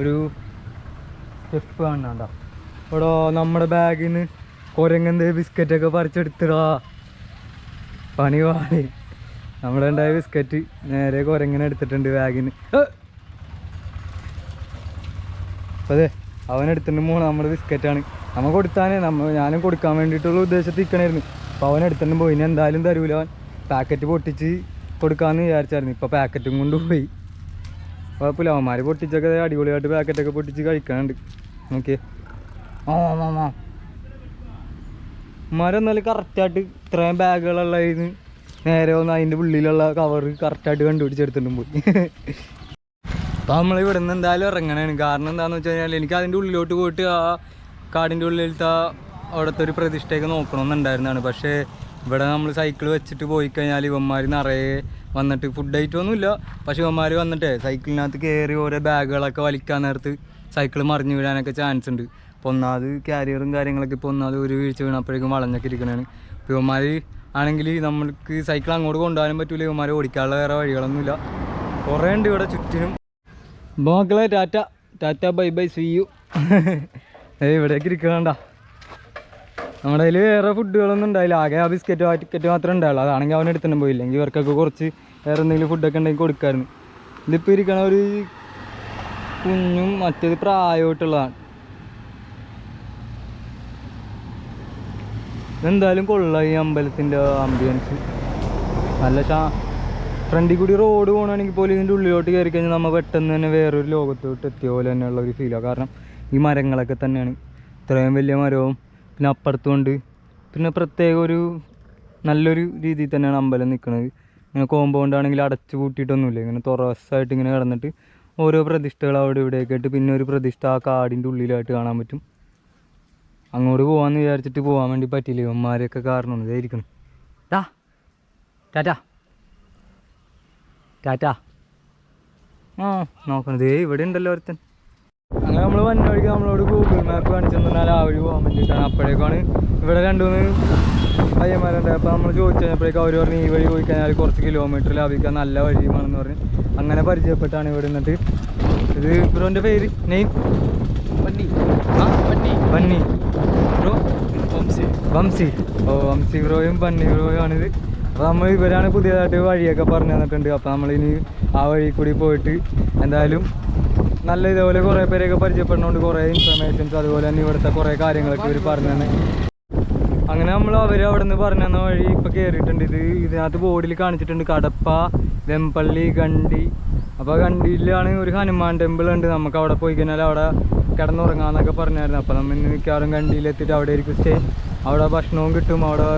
ഒരു സ്റ്റെപ്പ് കാണണ്ട. ഇവിടെ നമ്മുടെ ബാഗിൽ നിന്ന് കുരങ്ങന്റെ ബിസ്ക്കറ്റൊക്കെ പറിച്ചെടുത്തിടാ. പണി പാടി. നമ്മുടെ ഉണ്ടായ ബിസ്ക്കറ്റ് നേരെ കുരങ്ങനെ എടുത്തിട്ടുണ്ട് ബാഗിന് അതെ അവനെടുത്തിട്ട് പോകണം നമ്മുടെ ബിസ്ക്കറ്റാണ് നമ്മൾ കൊടുത്താനേ നമ്മൾ ഞാനും കൊടുക്കാൻ വേണ്ടിയിട്ടുള്ള ഉദ്ദേശത്തിൽ നിൽക്കണമായിരുന്നു അപ്പോൾ അവൻ എടുത്തിട്ട് പോയി. ഇനി എന്തായാലും തരൂല അവൻ. പാക്കറ്റ് പൊട്ടിച്ച് കൊടുക്കാമെന്ന് വിചാരിച്ചായിരുന്നു. ഇപ്പോൾ പാക്കറ്റും കൊണ്ട് പോയി കുഴപ്പമില്ല അവന്മാർ പൊട്ടിച്ചൊക്കെ അടിപൊളിയായിട്ട് പാക്കറ്റൊക്കെ പൊട്ടിച്ച് കഴിക്കാനുണ്ട് നോക്കി ആ കറക്റ്റായിട്ട് ഇത്രയും ബാഗുകളുള്ള ഇതിന് നേരെ ഒന്ന് അതിന്റെ ഉള്ളിലുള്ള കവറ് കറക്റ്റായിട്ട് കണ്ടുപിടിച്ചെടുത്തിട്ടും പോയി. അപ്പോൾ നമ്മൾ ഇവിടെ നിന്ന് എന്തായാലും ഇറങ്ങണേണ്. കാരണം എന്താണെന്ന് വെച്ച് കഴിഞ്ഞാൽ എനിക്ക് അതിന്റെ ഉള്ളിലോട്ട് പോയിട്ട് ആ കാടിന്റെ ഉള്ളിലത്തെ അവിടുത്തെ ഒരു പ്രതിഷ്ഠയൊക്കെ നോക്കണമെന്നുണ്ടായിരുന്നതാണ് പക്ഷേ ഇവിടെ നമ്മൾ സൈക്കിൾ വെച്ചിട്ട് പോയി കഴിഞ്ഞാൽ ഇവന്മാർ നിറയെ വന്നിട്ട് ഫുഡ് ഐറ്റമൊന്നുമില്ല പക്ഷെ ഇവന്മാർ വന്നിട്ടേ സൈക്കിളിനകത്ത് കയറി ഓരോ ബാഗുകളൊക്കെ വലിക്കാൻ നേരത്ത് സൈക്കിൾ മറിഞ്ഞു വീഴാനൊക്കെ ചാൻസ് ഉണ്ട്. അപ്പോൾ ഒന്നാമത് ക്യാരിയറും കാര്യങ്ങളൊക്കെ ഇപ്പോൾ ഒന്നാമത് ഒരു വീഴ്ച വീണപ്പോഴേക്കും വളഞ്ഞൊക്കെ ഇരിക്കണതാണ്. അപ്പോൾ ഇവന്മാർ ആണെങ്കിൽ നമ്മൾക്ക് സൈക്കിൾ അങ്ങോട്ട് കൊണ്ടുപോകാനും പറ്റില്ല ഇവന്മാർ ഓടിക്കാനുള്ള വേറെ വഴികളൊന്നുമില്ല. കുറേ ഉണ്ട് ഇവിടെ ചുറ്റിനും. മക്കളെ tata. Tata bye bye see you ഏയ് ഇവിടേക്ക് ഇരിക്കണണ്ട? നമ്മുടെ കയ്യിൽ വേറെ ഫുഡുകളൊന്നും ഉണ്ടായില്ല. ആകെ ആ ബിസ്ക്കറ്റ് ടിക്കറ്റ് മാത്രമേ ഉണ്ടാവുള്ളൂ അതാണെങ്കിൽ അവൻ എടുത്തിട്ടും പോയില്ലെങ്കിൽ ഇവർക്കൊക്കെ കുറച്ച് വേറെ എന്തെങ്കിലും ഫുഡൊക്കെ ഉണ്ടെങ്കിൽ കൊടുക്കായിരുന്നു. ഇതിപ്പോൾ ഇരിക്കണ ഒരു കുഞ്ഞും മറ്റേത് പ്രായമായിട്ടുള്ളതാണ് ഇതെന്തായാലും കൊള്ളാം ഈ അമ്പലത്തിന്റെ ആംബിയൻസ് നല്ല ഷാ ഫ്രണ്ടിൽ കൂടി റോഡ് പോകണമെങ്കിൽ പോലും ഇതിന്റെ ഉള്ളിലോട്ട് കയറി കഴിഞ്ഞാൽ നമ്മൾ പെട്ടെന്ന് തന്നെ വേറൊരു ലോകത്തോട്ട് എത്തിയ പോലെ തന്നെയുള്ള ഒരു ഫീലാണ് കാരണം ഈ മരങ്ങളൊക്കെ തന്നെയാണ്. ഇത്രയും വലിയ മരവും പിന്നെ അപ്പുറത്തുമുണ്ട്. പിന്നെ പ്രത്യേക ഒരു നല്ലൊരു രീതിയിൽ തന്നെയാണ് അമ്പലം നിൽക്കുന്നത്. ഇങ്ങനെ കോമ്പൗണ്ട് ആണെങ്കിൽ അടച്ചു പൂട്ടിയിട്ടൊന്നുമില്ല. ഇങ്ങനെ തുറസായിട്ട് ഇങ്ങനെ കിടന്നിട്ട് ഓരോ പ്രതിഷ്ഠകൾ അവിടെ ഇവിടെയൊക്കെ ആയിട്ട് പിന്നെ ഒരു പ്രതിഷ്ഠ ആ കാടിന്റെ ഉള്ളിലായിട്ട് കാണാൻ പറ്റും. അങ്ങോട്ട് പോകാമെന്ന് വിചാരിച്ചിട്ട് പോകാൻ വേണ്ടി പറ്റിയില്ല. ഇവന്മാരെയൊക്കെ കാരണം ഇതായിരിക്കണം ടാ ടാറ്റാ. ടാറ്റാ. ആ നോക്കണം. ദേ ഇവിടെ ഉണ്ടല്ലോ ഒരുത്തൻ. അങ്ങനെ നമ്മൾ വന്ന വഴിക്ക് നമ്മളോട് ഗൂഗിൾ മാപ്പ് കാണിച്ചെന്നാൽ ആ വഴി പോകാൻ വേണ്ടിയിട്ടാണ് അപ്പോഴേക്കാണ് ഇവിടെ രണ്ടുമൂന്ന് പയ്യന്മാരുണ്ട്. അപ്പോൾ നമ്മൾ ചോദിച്ചു കഴിഞ്ഞപ്പോഴേക്കും അവർ പറഞ്ഞു ഈ വഴി പോയി കഴിഞ്ഞാൽ കുറച്ച് കിലോമീറ്റർ ലാഭിക്കാൻ നല്ല വഴിയുമാണെന്ന് പറഞ്ഞ്. അങ്ങനെ പരിചയപ്പെട്ടാണ് ഇവിടെ നിന്നിട്ട്. ഇത് ബ്രോന്റെ പേര്? ആ? Bunny. Bunny. Bro Vamsi Vamsi ഓ വംസി ബ്രോയും ബണ്ണി ബ്രോയുമാണിത്. അപ്പോൾ നമ്മൾ ഇവരാണ് പുതിയതായിട്ട് വഴിയൊക്കെ പറഞ്ഞു തന്നിട്ടുണ്ട്. അപ്പോൾ നമ്മളിനി ആ വഴി കൂടി പോയിട്ട് എന്തായാലും നല്ല ഇതേപോലെ കുറേ പേരെയൊക്കെ പരിചയപ്പെടുന്നതുകൊണ്ട് കുറേ ഇൻഫർമേഷൻസ് അതുപോലെ തന്നെ ഇവിടുത്തെ കുറേ കാര്യങ്ങളൊക്കെ ഇവർ പറഞ്ഞു തന്നെ. അങ്ങനെ നമ്മൾ അവർ അവിടെ നിന്ന് പറഞ്ഞു തന്ന വഴി ഇപ്പോൾ കയറിയിട്ടുണ്ട് ഇത് ഇതിനകത്ത് ബോർഡിൽ കാണിച്ചിട്ടുണ്ട്. കടപ്പ വെമ്പള്ളി ഗണ്ടി. അപ്പോൾ ഗണ്ടിയിലാണ് ഒരു ഹനുമാൻ ടെമ്പിൾ ഉണ്ട്. നമുക്ക് അവിടെ പോയി കഴിഞ്ഞാൽ അവിടെ കിടന്നുറങ്ങാന്നൊക്കെ പറഞ്ഞായിരുന്നു. അപ്പോൾ നമ്മൾ ഇന്ന് മിക്കവാറും ഗണ്ടിയിലെത്തിയിട്ട് അവിടെ ആയിരിക്കും സ്റ്റേ അവിടെ ഭക്ഷണവും കിട്ടും. അവിടെ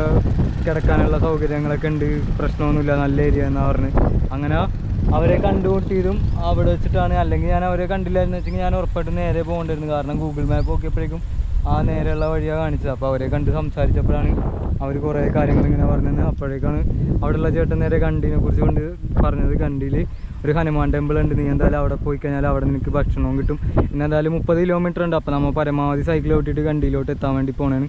കിടക്കാനുള്ള സൗകര്യങ്ങളൊക്കെ ഉണ്ട്. പ്രശ്നമൊന്നുമില്ല. നല്ല ഏരിയ എന്നാ പറഞ്ഞ്. അങ്ങനെ അവരെ കണ്ടുമുട്ടിയതും അവിടെ വെച്ചിട്ടാണ്. അല്ലെങ്കിൽ ഞാൻ അവരെ കണ്ടില്ലായിരുന്നു വെച്ചെങ്കിൽ ഞാൻ ഉറപ്പായിട്ട് നേരെ പോകേണ്ടിരുന്നു കാരണം ഗൂഗിൾ മാപ്പ് നോക്കിയപ്പോഴേക്കും ആ നേരെയുള്ള വഴിയാണ് കാണിച്ചത്. അപ്പോൾ അവരെ കണ്ട് സംസാരിച്ചപ്പോഴാണ് അവർ കുറേ കാര്യങ്ങൾ ഇങ്ങനെ പറഞ്ഞത്. അപ്പോഴേക്കാണ് അവിടെയുള്ള ചേട്ടൻ നേരെ കണ്ടിനെ കുറിച്ച് കൊണ്ട് പറഞ്ഞത് കണ്ടിയിൽ ഒരു ഹനുമാൻ ടെമ്പിൾ ഉണ്ട്. നീ എന്തായാലും അവിടെ പോയി കഴിഞ്ഞാൽ അവിടെ നിനക്ക് ഭക്ഷണവും കിട്ടും. പിന്നെ എന്തായാലും മുപ്പത് കിലോമീറ്റർ ഉണ്ട്. അപ്പോൾ നമ്മൾ പരമാവധി സൈക്കിൾ ഓട്ടിയിട്ട് കണ്ടിയിലോട്ട് എത്താൻ വേണ്ടി പോണേണ്.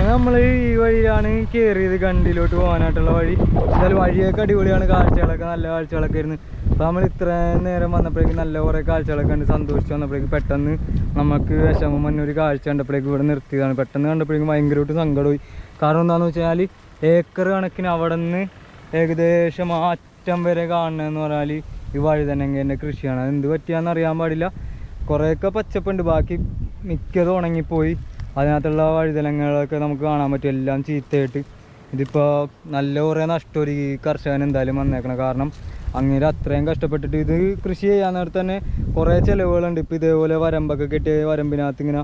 അങ്ങനെ നമ്മൾ ഈ വഴിയിലാണ് കയറിയത് ഗണ്ടിയിലോട്ട് പോകാനായിട്ടുള്ള വഴി. എന്തായാലും വഴിയൊക്കെ അടിപൊളിയാണ്. കാഴ്ചകളൊക്കെ നല്ല കാഴ്ചകളൊക്കെ ആയിരുന്നു. അപ്പോൾ നമ്മൾ ഇത്രയും നേരം വന്നപ്പോഴേക്കും നല്ല കുറേ കാഴ്ചകളൊക്കെ ഉണ്ട് സന്തോഷിച്ച് വന്നപ്പോഴേക്കും പെട്ടെന്ന് നമുക്ക് വിഷമം വന്ന ഒരു കാഴ്ച കണ്ടപ്പോഴേക്കും ഇവിടെ നിർത്തിയതാണ്. പെട്ടെന്ന് കണ്ടപ്പോഴേക്കും ഭയങ്കരമായിട്ട് സങ്കടമായി. കാരണം എന്താണെന്ന് വെച്ചാൽ ഏക്കർ കണക്കിന് അവിടെ നിന്ന് ഏകദേശം അറ്റം വരെ കാണണമെന്ന് പറഞ്ഞാൽ ഈ വഴി വഴുതനങ്ങേന്റെ കൃഷിയാണ്. അത് എന്ത് പറ്റിയാന്ന് അറിയാൻ പാടില്ല. കുറേയൊക്കെ പച്ചപ്പുണ്ട്. ബാക്കി മിക്കതും ഉണങ്ങിപ്പോയി. അതിനകത്തുള്ള വഴുതനങ്ങളൊക്കെ നമുക്ക് കാണാൻ പറ്റും. എല്ലാം ചീത്തയായിട്ട്. ഇതിപ്പോൾ നല്ല കുറേ നഷ്ടം ഒരു കർഷകൻ എന്തായാലും വന്നേക്കണം കാരണം അങ്ങനെ അത്രയും കഷ്ടപ്പെട്ടിട്ട് ഇത് കൃഷി ചെയ്യാൻ നേരത്തെ തന്നെ കുറേ ചിലവുകളുണ്ട്. ഇപ്പോൾ ഇതേപോലെ വരമ്പൊക്കെ കെട്ടിയ വരമ്പിനകത്ത് ഇങ്ങനെ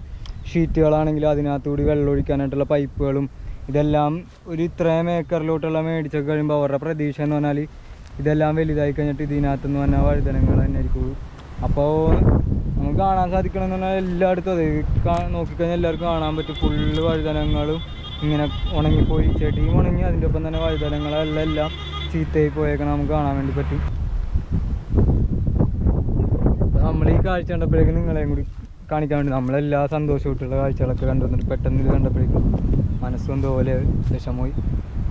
ഷീറ്റുകളാണെങ്കിൽ അതിനകത്ത് കൂടി വെള്ളം ഒഴിക്കാനായിട്ടുള്ള പൈപ്പുകളും ഇതെല്ലാം ഒരു ഇത്രയും ഏക്കറിലോട്ടുള്ള മേടിച്ചൊക്കെ കഴിയുമ്പോൾ അവരുടെ പ്രതീക്ഷ എന്ന് പറഞ്ഞാൽ ഇതെല്ലാം വലുതായി കഴിഞ്ഞിട്ട് ഇതിനകത്തുനിന്ന് പറഞ്ഞാൽ വഴുതനങ്ങൾ തന്നെ ആയിരിക്കും അപ്പോൾ നമുക്ക് കാണാൻ സാധിക്കണമെന്ന് പറഞ്ഞാൽ എല്ലായിടത്തും അതെ. നോക്കിക്കഴിഞ്ഞാൽ എല്ലാവർക്കും കാണാൻ പറ്റും. ഫുള്ള് വഴുതനങ്ങളും ഇങ്ങനെ ഉണങ്ങിപ്പോയി. ചെടിയും ഉണങ്ങി അതിന്റെ ഒപ്പം തന്നെ വഴുതനങ്ങളെല്ലാം എല്ലാം ചീത്തയായി പോയേക്കണം നമുക്ക് കാണാൻ വേണ്ടി പറ്റും. നമ്മൾ ഈ കാഴ്ച കണ്ടപ്പോഴേക്കും നിങ്ങളെയും കൂടി കാണിക്കാൻ വേണ്ടി നമ്മളെല്ലാ സന്തോഷമായിട്ടുള്ള കാഴ്ചകളൊക്കെ കണ്ടുവന്നിട്ട് പെട്ടെന്ന് ഇത് കണ്ടപ്പോഴേക്കും മനസ്സും പോലെ വിഷമമായി.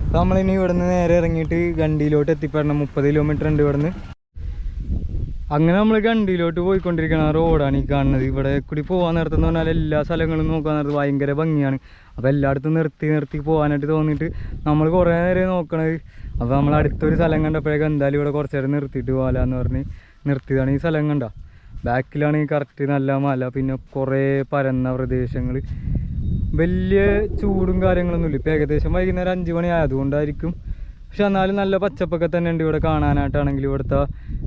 അപ്പോൾ നമ്മളിനി ഇവിടുന്ന് നേരെ ഇറങ്ങിയിട്ട് ഗണ്ടിയിലോട്ട് എത്തിപ്പെടണം. മുപ്പത് കിലോമീറ്റർ ഉണ്ട് ഇവിടുന്ന്. അങ്ങനെ നമ്മൾ ഗണ്ടിയിലോട്ട് പോയിക്കൊണ്ടിരിക്കണം. റോഡാണ് ഈ കാണുന്നത്. ഇവിടെ കൂടി പോകാൻ നേരത്തെന്ന് പറഞ്ഞാൽ എല്ലാ സ്ഥലങ്ങളും നോക്കാൻ നേരത്ത് ഭയങ്കര ഭംഗിയാണ്. അപ്പോൾ എല്ലായിടത്തും നിർത്തി നിർത്തി പോകാനായിട്ട് തോന്നിയിട്ട് നമ്മൾ കുറേ നേരം നോക്കണത് അപ്പോൾ നമ്മൾ അടുത്തൊരു സ്ഥലം കണ്ടപ്പോഴേക്കും എന്തായാലും ഇവിടെ കുറച്ച് നേരം നിർത്തിയിട്ട് പോകാമെന്ന് പറഞ്ഞ് നിർത്തിയതാണ് ഈ സ്ഥലം കണ്ട. ബാക്കിലാണ് ഈ കറക്റ്റ് നല്ല മല പിന്നെ കുറേ പരന്ന പ്രദേശങ്ങൾ വലിയ ചൂടും കാര്യങ്ങളൊന്നുമില്ല. ഇപ്പോൾ ഏകദേശം വൈകുന്നേരം അഞ്ച് മണി ആയതുകൊണ്ടായിരിക്കും പക്ഷെ എന്നാലും നല്ല പച്ചപ്പൊക്കെ തന്നെ ഉണ്ട് ഇവിടെ കാണാനായിട്ടാണെങ്കിൽ ഇവിടുത്തെ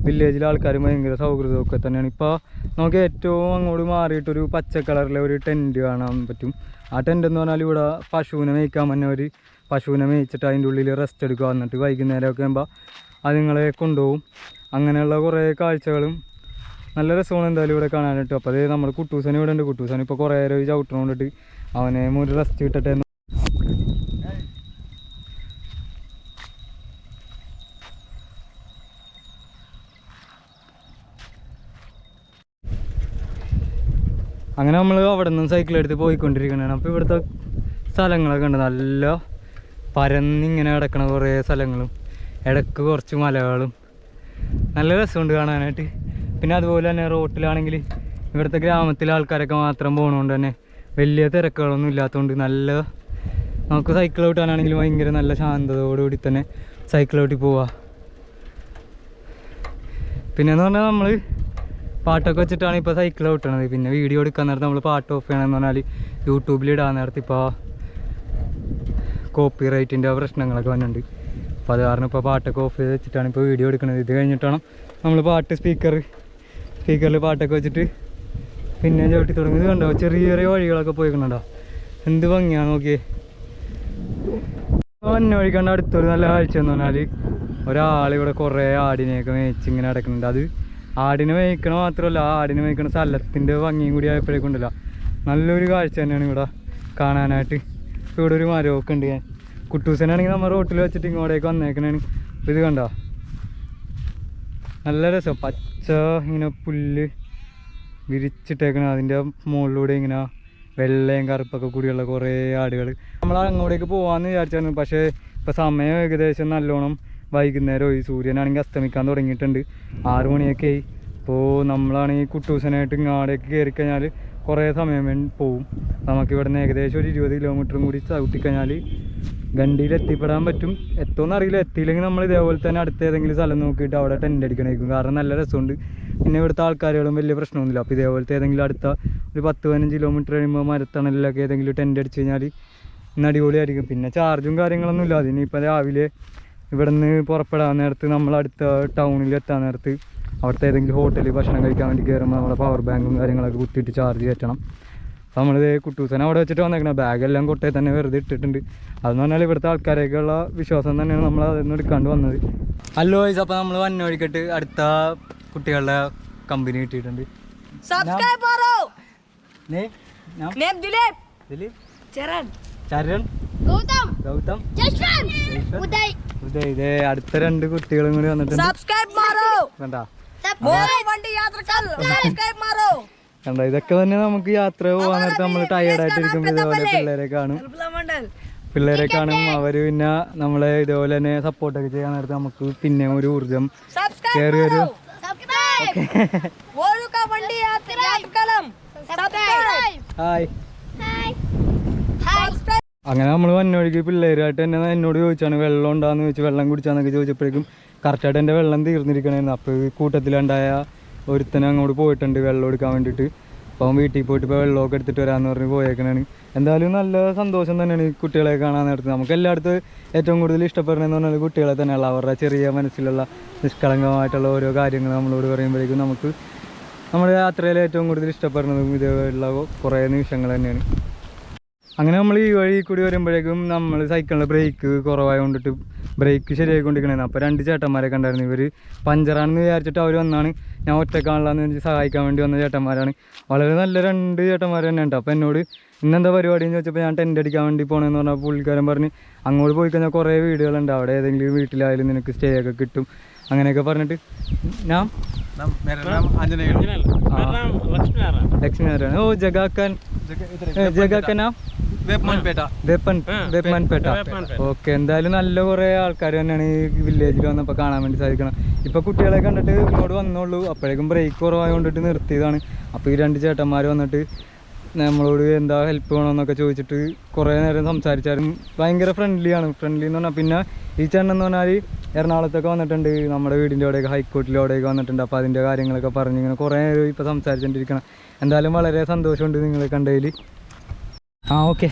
വില്ലേജിലെ ആൾക്കാരും ഭയങ്കര സൗഹൃദമൊക്കെ തന്നെയാണ്. ഇപ്പോൾ നമുക്ക് ഏറ്റവും അങ്ങോട്ട് മാറിയിട്ടൊരു പച്ച കളറിലെ ഒരു ടെന്റ് കാണാൻ പറ്റും. ആ ടെന്റ് എന്ന് പറഞ്ഞാൽ ഇവിടെ പശുവിനെ മേയ്ക്കാൻ തന്നെ ഒരു പശുവിനെ മേയിച്ചിട്ട് അതിന്റെ ഉള്ളിൽ റെസ്റ്റ് എടുക്കുക. എന്നിട്ട് വൈകുന്നേരമൊക്കെ ആകുമ്പോൾ അതുങ്ങളെ കൊണ്ടുപോകും. അങ്ങനെയുള്ള കുറേ കാഴ്ചകളും നല്ല രസമാണ് എന്തായാലും ഇവിടെ കാണാനായിട്ട്. അപ്പോൾ അത് നമ്മുടെ കുട്ടൂസൻ ഇവിടെ ഉണ്ട്. കുട്ടൂസൻ ഇപ്പോൾ കുറേ നേരം ചവിട്ടണോണ്ടിട്ട് അവനെ ഒരു റെസ്റ്റ് കിട്ടട്ടെ അങ്ങനെ നമ്മൾ അവിടെ നിന്ന് സൈക്കിൾ എടുത്ത് പോയിക്കൊണ്ടിരിക്കണതാണ്. അപ്പോൾ ഇവിടുത്തെ സ്ഥലങ്ങളൊക്കെ ഉണ്ട്. നല്ല പരന്നിങ്ങനെ കിടക്കണ കുറേ സ്ഥലങ്ങളും ഇടയ്ക്ക് കുറച്ച് മലകളും. നല്ല രസമുണ്ട് കാണാനായിട്ട്. പിന്നെ അതുപോലെ തന്നെ റോട്ടിലാണെങ്കിൽ ഇവിടുത്തെ ഗ്രാമത്തിലെ ആൾക്കാരൊക്കെ മാത്രം പോകണോണ്ട് തന്നെ വലിയ തിരക്കുകളൊന്നും ഇല്ലാത്തതുകൊണ്ട് നല്ല നമുക്ക് സൈക്കിൾ ഓട്ടാനാണെങ്കിൽ ഭയങ്കര നല്ല ശാന്തതയോടുകൂടി തന്നെ സൈക്കിൾ ഓട്ടി പിന്നെ എന്ന് പറഞ്ഞാൽ നമ്മൾ പാട്ടൊക്കെ വെച്ചിട്ടാണ് ഇപ്പോൾ സൈക്കിൾ ഓട്ടണത് പിന്നെ വീഡിയോ എടുക്കാൻ നേരത്ത് നമ്മൾ പാട്ട് ഓഫ് ചെയ്യണമെന്ന് പറഞ്ഞാൽ യൂട്യൂബിൽ ഇടാൻ നേരത്ത് ഇപ്പോൾ കോപ്പി റൈറ്റിന്റെ പ്രശ്നങ്ങളൊക്കെ വന്നിട്ടുണ്ട്. അപ്പോൾ അത് കാരണം ഇപ്പോൾ പാട്ടൊക്കെ ഓഫ് ചെയ്ത് വെച്ചിട്ടാണ് ഇപ്പോൾ വീഡിയോ എടുക്കുന്നത് ഇത് കഴിഞ്ഞിട്ടാണ് നമ്മൾ പാട്ട് സ്പീക്കർ സ്പീക്കറിൽ പാട്ടൊക്കെ വെച്ചിട്ട് പിന്നെ ചവിട്ടി തുടങ്ങിയത് കണ്ടോ? ചെറിയ ചെറിയ വഴികളൊക്കെ പോയിക്കണോ എന്ത് ഭംഗിയാണ് നോക്കിയേ. വന്ന വഴിക്കണ്ട അടുത്തൊരു നല്ല കാഴ്ച എന്ന് പറഞ്ഞാൽ ഒരാളിവിടെ കുറേ ആടിനെയൊക്കെ മേച്ചിങ്ങനെ ഇങ്ങനെ നടക്കുന്നുണ്ട്. അത് ആടിനെ മേയ്ക്കണ മാത്രമല്ല ആ ആടിനെ മേയ്ക്കണ സ്ഥലത്തിന്റെ ഭംഗിയും കൂടി ആയപ്പോഴേക്കുണ്ടല്ല നല്ലൊരു കാഴ്ച തന്നെയാണ് ഇവിടെ കാണാനായിട്ട്. ഇവിടെ ഒരു മരമൊക്കെ ഉണ്ട്. ഞാൻ കുട്ടൂസനാണെങ്കിൽ നമ്മൾ റോട്ടിൽ വെച്ചിട്ട് ഇങ്ങോട്ടേക്ക് വന്നേക്കണാണ്. അപ്പോൾ ഇത് കണ്ടോ? നല്ല രസം. പച്ച ഇങ്ങനെ പുല്ല് വിരിച്ചിട്ടേക്കണ. അതിന്റെ മുകളിലൂടെ ഇങ്ങനെ വെള്ളയും കറുപ്പൊക്കെ കൂടിയുള്ള കുറേ ആടുകൾ നമ്മൾ അങ്ങോട്ടേക്ക് പോകാമെന്ന് വിചാരിച്ചായിരുന്നു. പക്ഷേ ഇപ്പോൾ സമയം ഏകദേശം നല്ലോണം വൈകുന്നേരമായി സൂര്യനാണെങ്കിൽ അസ്തമിക്കാൻ തുടങ്ങിയിട്ടുണ്ട്. ആറ് മണിയൊക്കെ ആയി. ഇപ്പോൾ നമ്മളാണെങ്കിൽ കുട്ടൂസനായിട്ട് ഇങ്ങാടേക്ക് കയറി കഴിഞ്ഞാൽ കുറേ സമയം പോവും. നമുക്ക് നിന്ന് ഏകദേശം ഒരു ഇരുപത് കിലോമീറ്ററും കൂടി ചവിട്ടിക്കഴിഞ്ഞാൽ ഗണ്ടിയിൽ എത്തിപ്പെടാൻ പറ്റും. എത്തുമെന്ന് അറിയില്ല. എത്തിയില്ലെങ്കിൽ നമ്മൾ ഇതേപോലെ തന്നെ അടുത്ത ഏതെങ്കിലും സ്ഥലം നോക്കിയിട്ട് അവിടെ ടെന്റ് അടിക്കണമായിരിക്കും കാരണം നല്ല രസമുണ്ട്. പിന്നെ ഇവിടുത്തെ ആൾക്കാരുകളും വലിയ പ്രശ്നമൊന്നുമില്ല. അപ്പോൾ ഇതേപോലത്തെ ഏതെങ്കിലും അടുത്ത ഒരു പത്ത് പതിനഞ്ച് കിലോമീറ്റർ കഴിയുമ്പോൾ മരത്തണലിലൊക്കെ ഏതെങ്കിലും ടെന്റ് അടിച്ച് കഴിഞ്ഞാൽ ഇന്ന് അടിപൊളിയായിരിക്കും. പിന്നെ ചാർജും കാര്യങ്ങളൊന്നും ഇല്ല അതിനിപ്പോൾ രാവിലെ ഇവിടെ നിന്ന് പുറപ്പെടാൻ നേരത്ത് നമ്മൾ അടുത്ത ടൗണിൽ എത്താൻ നേരത്ത് അവിടുത്തെ ഏതെങ്കിലും ഹോട്ടലിൽ ഭക്ഷണം കഴിക്കാൻ വേണ്ടി കയറുമ്പോൾ നമ്മുടെ പവർ ബാങ്കും കാര്യങ്ങളൊക്കെ കുത്തിയിട്ട് ചാർജ് കയറ്റണം. അപ്പോൾ നമ്മളിത് കുട്ടൂസനെ അവിടെ വെച്ചിട്ട് വന്നേക്കണം. ബാഗെല്ലാം കൊട്ടേ തന്നെ വെറുതെ ഇട്ടിട്ടുണ്ട്. അതെന്ന് പറഞ്ഞാൽ ഇവിടുത്തെ ആൾക്കാരേക്കുള്ള വിശ്വാസം തന്നെയാണ് നമ്മൾ അതൊന്നും എടുക്കാണ്ട് വന്നത്. ഹലോ വൈസ് അപ്പോൾ നമ്മൾ വന്ന വഴിക്കിട്ട് അടുത്ത കുട്ടികളുടെ കമ്പനി കിട്ടിയിട്ടുണ്ട്. ദിലീപ് ദിലീപ് ചരൺ. ഗൗതം. ഉദയ്. ഇതേ അടുത്ത രണ്ട് കുട്ടികളും കൂടി വന്നിട്ടുണ്ട്. സബ്സ്ക്രൈബ് മാറോ. കണ്ടാ മോറോ വണ്ടി യാത്രക്കാർ സബ്സ്ക്രൈബ് മാറോ. കണ്ടോ ഇതൊക്കെ തന്നെ നമുക്ക് യാത്ര പോകാൻ നേരത്തെ നമ്മൾ ടയേർഡ് ആയിട്ടിരിക്കുമ്പോൾ ഇതേപോലെ പിള്ളേരെ കാണും. പിള്ളേരെ കാണും അവർ പിന്നെ നമ്മളെ ഇതേപോലെ തന്നെ സപ്പോർട്ടൊക്കെ ചെയ്യാൻ നേരത്തെ നമുക്ക് പിന്നെ ഒരു ഊർജം കയറി വരും. ഹായ് ഹായ് അങ്ങനെ നമ്മൾ വന്നൊഴുകി പിള്ളേരായിട്ട് തന്നെ എന്നോട് ചോദിച്ചാണ് വെള്ളം ഉണ്ടാന്ന് ചോദിച്ചു. വെള്ളം കുടിച്ചാന്നൊക്കെ ചോദിച്ചപ്പോഴേക്കും കറക്റ്റായിട്ട് എന്റെ വെള്ളം തീർന്നിരിക്കണമായിരുന്നു അപ്പോൾ കൂട്ടത്തിലുണ്ടായ ഒരുത്തനെ അങ്ങോട്ട് പോയിട്ടുണ്ട് വെള്ളം എടുക്കാൻ വേണ്ടിയിട്ട്. അപ്പം വീട്ടിൽ പോയിട്ട് ഇപ്പോൾ വെള്ളമൊക്കെ എടുത്തിട്ട് വരാമെന്ന് പറഞ്ഞ് പോയേക്കണാണ്. എന്തായാലും നല്ല സന്തോഷം തന്നെയാണ് ഈ കുട്ടികളെ കാണാൻ നേരത്ത്. നമുക്ക് എല്ലായിടത്തും ഏറ്റവും കൂടുതൽ ഇഷ്ടപ്പെടുന്നതെന്ന് പറഞ്ഞാൽ കുട്ടികളെ തന്നെയുള്ള അവരുടെ ചെറിയ മനസ്സിലുള്ള നിഷ്കളങ്കമായിട്ടുള്ള ഓരോ കാര്യങ്ങൾ നമ്മളോട് പറയുമ്പോഴേക്കും നമുക്ക് നമ്മുടെ യാത്രയിൽ ഏറ്റവും കൂടുതൽ ഇഷ്ടപ്പെടുന്നതും ഇതേപോലുള്ള കുറേ നിമിഷങ്ങൾ തന്നെയാണ്. അങ്ങനെ നമ്മൾ ഈ വഴി കൂടി വരുമ്പോഴേക്കും നമ്മൾ സൈക്കിളിന്റെ ബ്രേക്ക് കുറവായതുകൊണ്ടിട്ട് ബ്രേക്ക് ശരിയായിക്കൊണ്ടിരിക്കണേന്ന്. അപ്പോൾ രണ്ട് ചേട്ടന്മാരൊക്കെ ഉണ്ടായിരുന്നു ഇവർ പഞ്ചറാണെന്ന് വിചാരിച്ചിട്ട് അവർ വന്നാണ്. ഞാൻ ഒറ്റക്കാണല്ലാന്ന് വെച്ച് സഹായിക്കാൻ വേണ്ടി വന്ന ചേട്ടന്മാരാണ്. വളരെ നല്ല രണ്ട് ചേട്ടന്മാർ തന്നെ ഉണ്ട് അപ്പോൾ എന്നോട് ഇന്നെന്താ പരിപാടി എന്ന് ചോദിച്ചപ്പോൾ ഞാൻ ടെന്റ് അടിക്കാൻ വേണ്ടി പോകണമെന്ന് പറഞ്ഞാൽ പുള്ളിക്കാരൻ പറഞ്ഞ് അങ്ങോട്ട് പോയി കഴിഞ്ഞാൽ കുറേ വീടുകളുണ്ട്. അവിടെ ഏതെങ്കിലും വീട്ടിലായാലും നിനക്ക് സ്റ്റേ ഒക്കെ കിട്ടും. അങ്ങനെയൊക്കെ പറഞ്ഞിട്ട്. ഞാൻ ലക്ഷ്മിനാരായണ ഓ ജഗാക്കാൻ. ജഗാക്കൻ ഓക്കെ എന്തായാലും നല്ല കുറെ ആൾക്കാർ തന്നെയാണ് ഈ വില്ലേജിൽ വന്നപ്പോൾ കാണാൻ വേണ്ടി സാധിക്കണം ഇപ്പൊ കുട്ടികളെ കണ്ടിട്ട് ഇങ്ങോട്ട് വന്നോളൂ. അപ്പോഴേക്കും ബ്രേക്ക് കുറവായത് കൊണ്ടിട്ട് നിർത്തിയതാണ്. അപ്പോൾ ഈ രണ്ട് ചേട്ടന്മാർ വന്നിട്ട് നമ്മളോട് എന്താ ഹെൽപ്പ് വേണമെന്നൊക്കെ ചോദിച്ചിട്ട് കുറേ നേരം സംസാരിച്ചാലും ഭയങ്കര ഫ്രണ്ട്ലിയാണ് ഫ്രണ്ട്ലി എന്ന് പറഞ്ഞാൽ പിന്നെ ഈ ചേട്ടൻ എന്ന് പറഞ്ഞാൽ എറണാകുളത്തൊക്കെ വന്നിട്ടുണ്ട്. നമ്മുടെ വീടിന്റെ അവിടെയൊക്കെ ഹൈക്കോർട്ടിന്റെ അവിടെയൊക്കെ വന്നിട്ടുണ്ട്. അപ്പോൾ അതിന്റെ കാര്യങ്ങളൊക്കെ പറഞ്ഞ് ഇങ്ങനെ കുറേ നേരം ഇപ്പോൾ സംസാരിച്ചുകൊണ്ടിരിക്കണം എന്തായാലും വളരെ സന്തോഷമുണ്ട് നിങ്ങളെ കണ്ടതിൽ ആ ഓക്കെ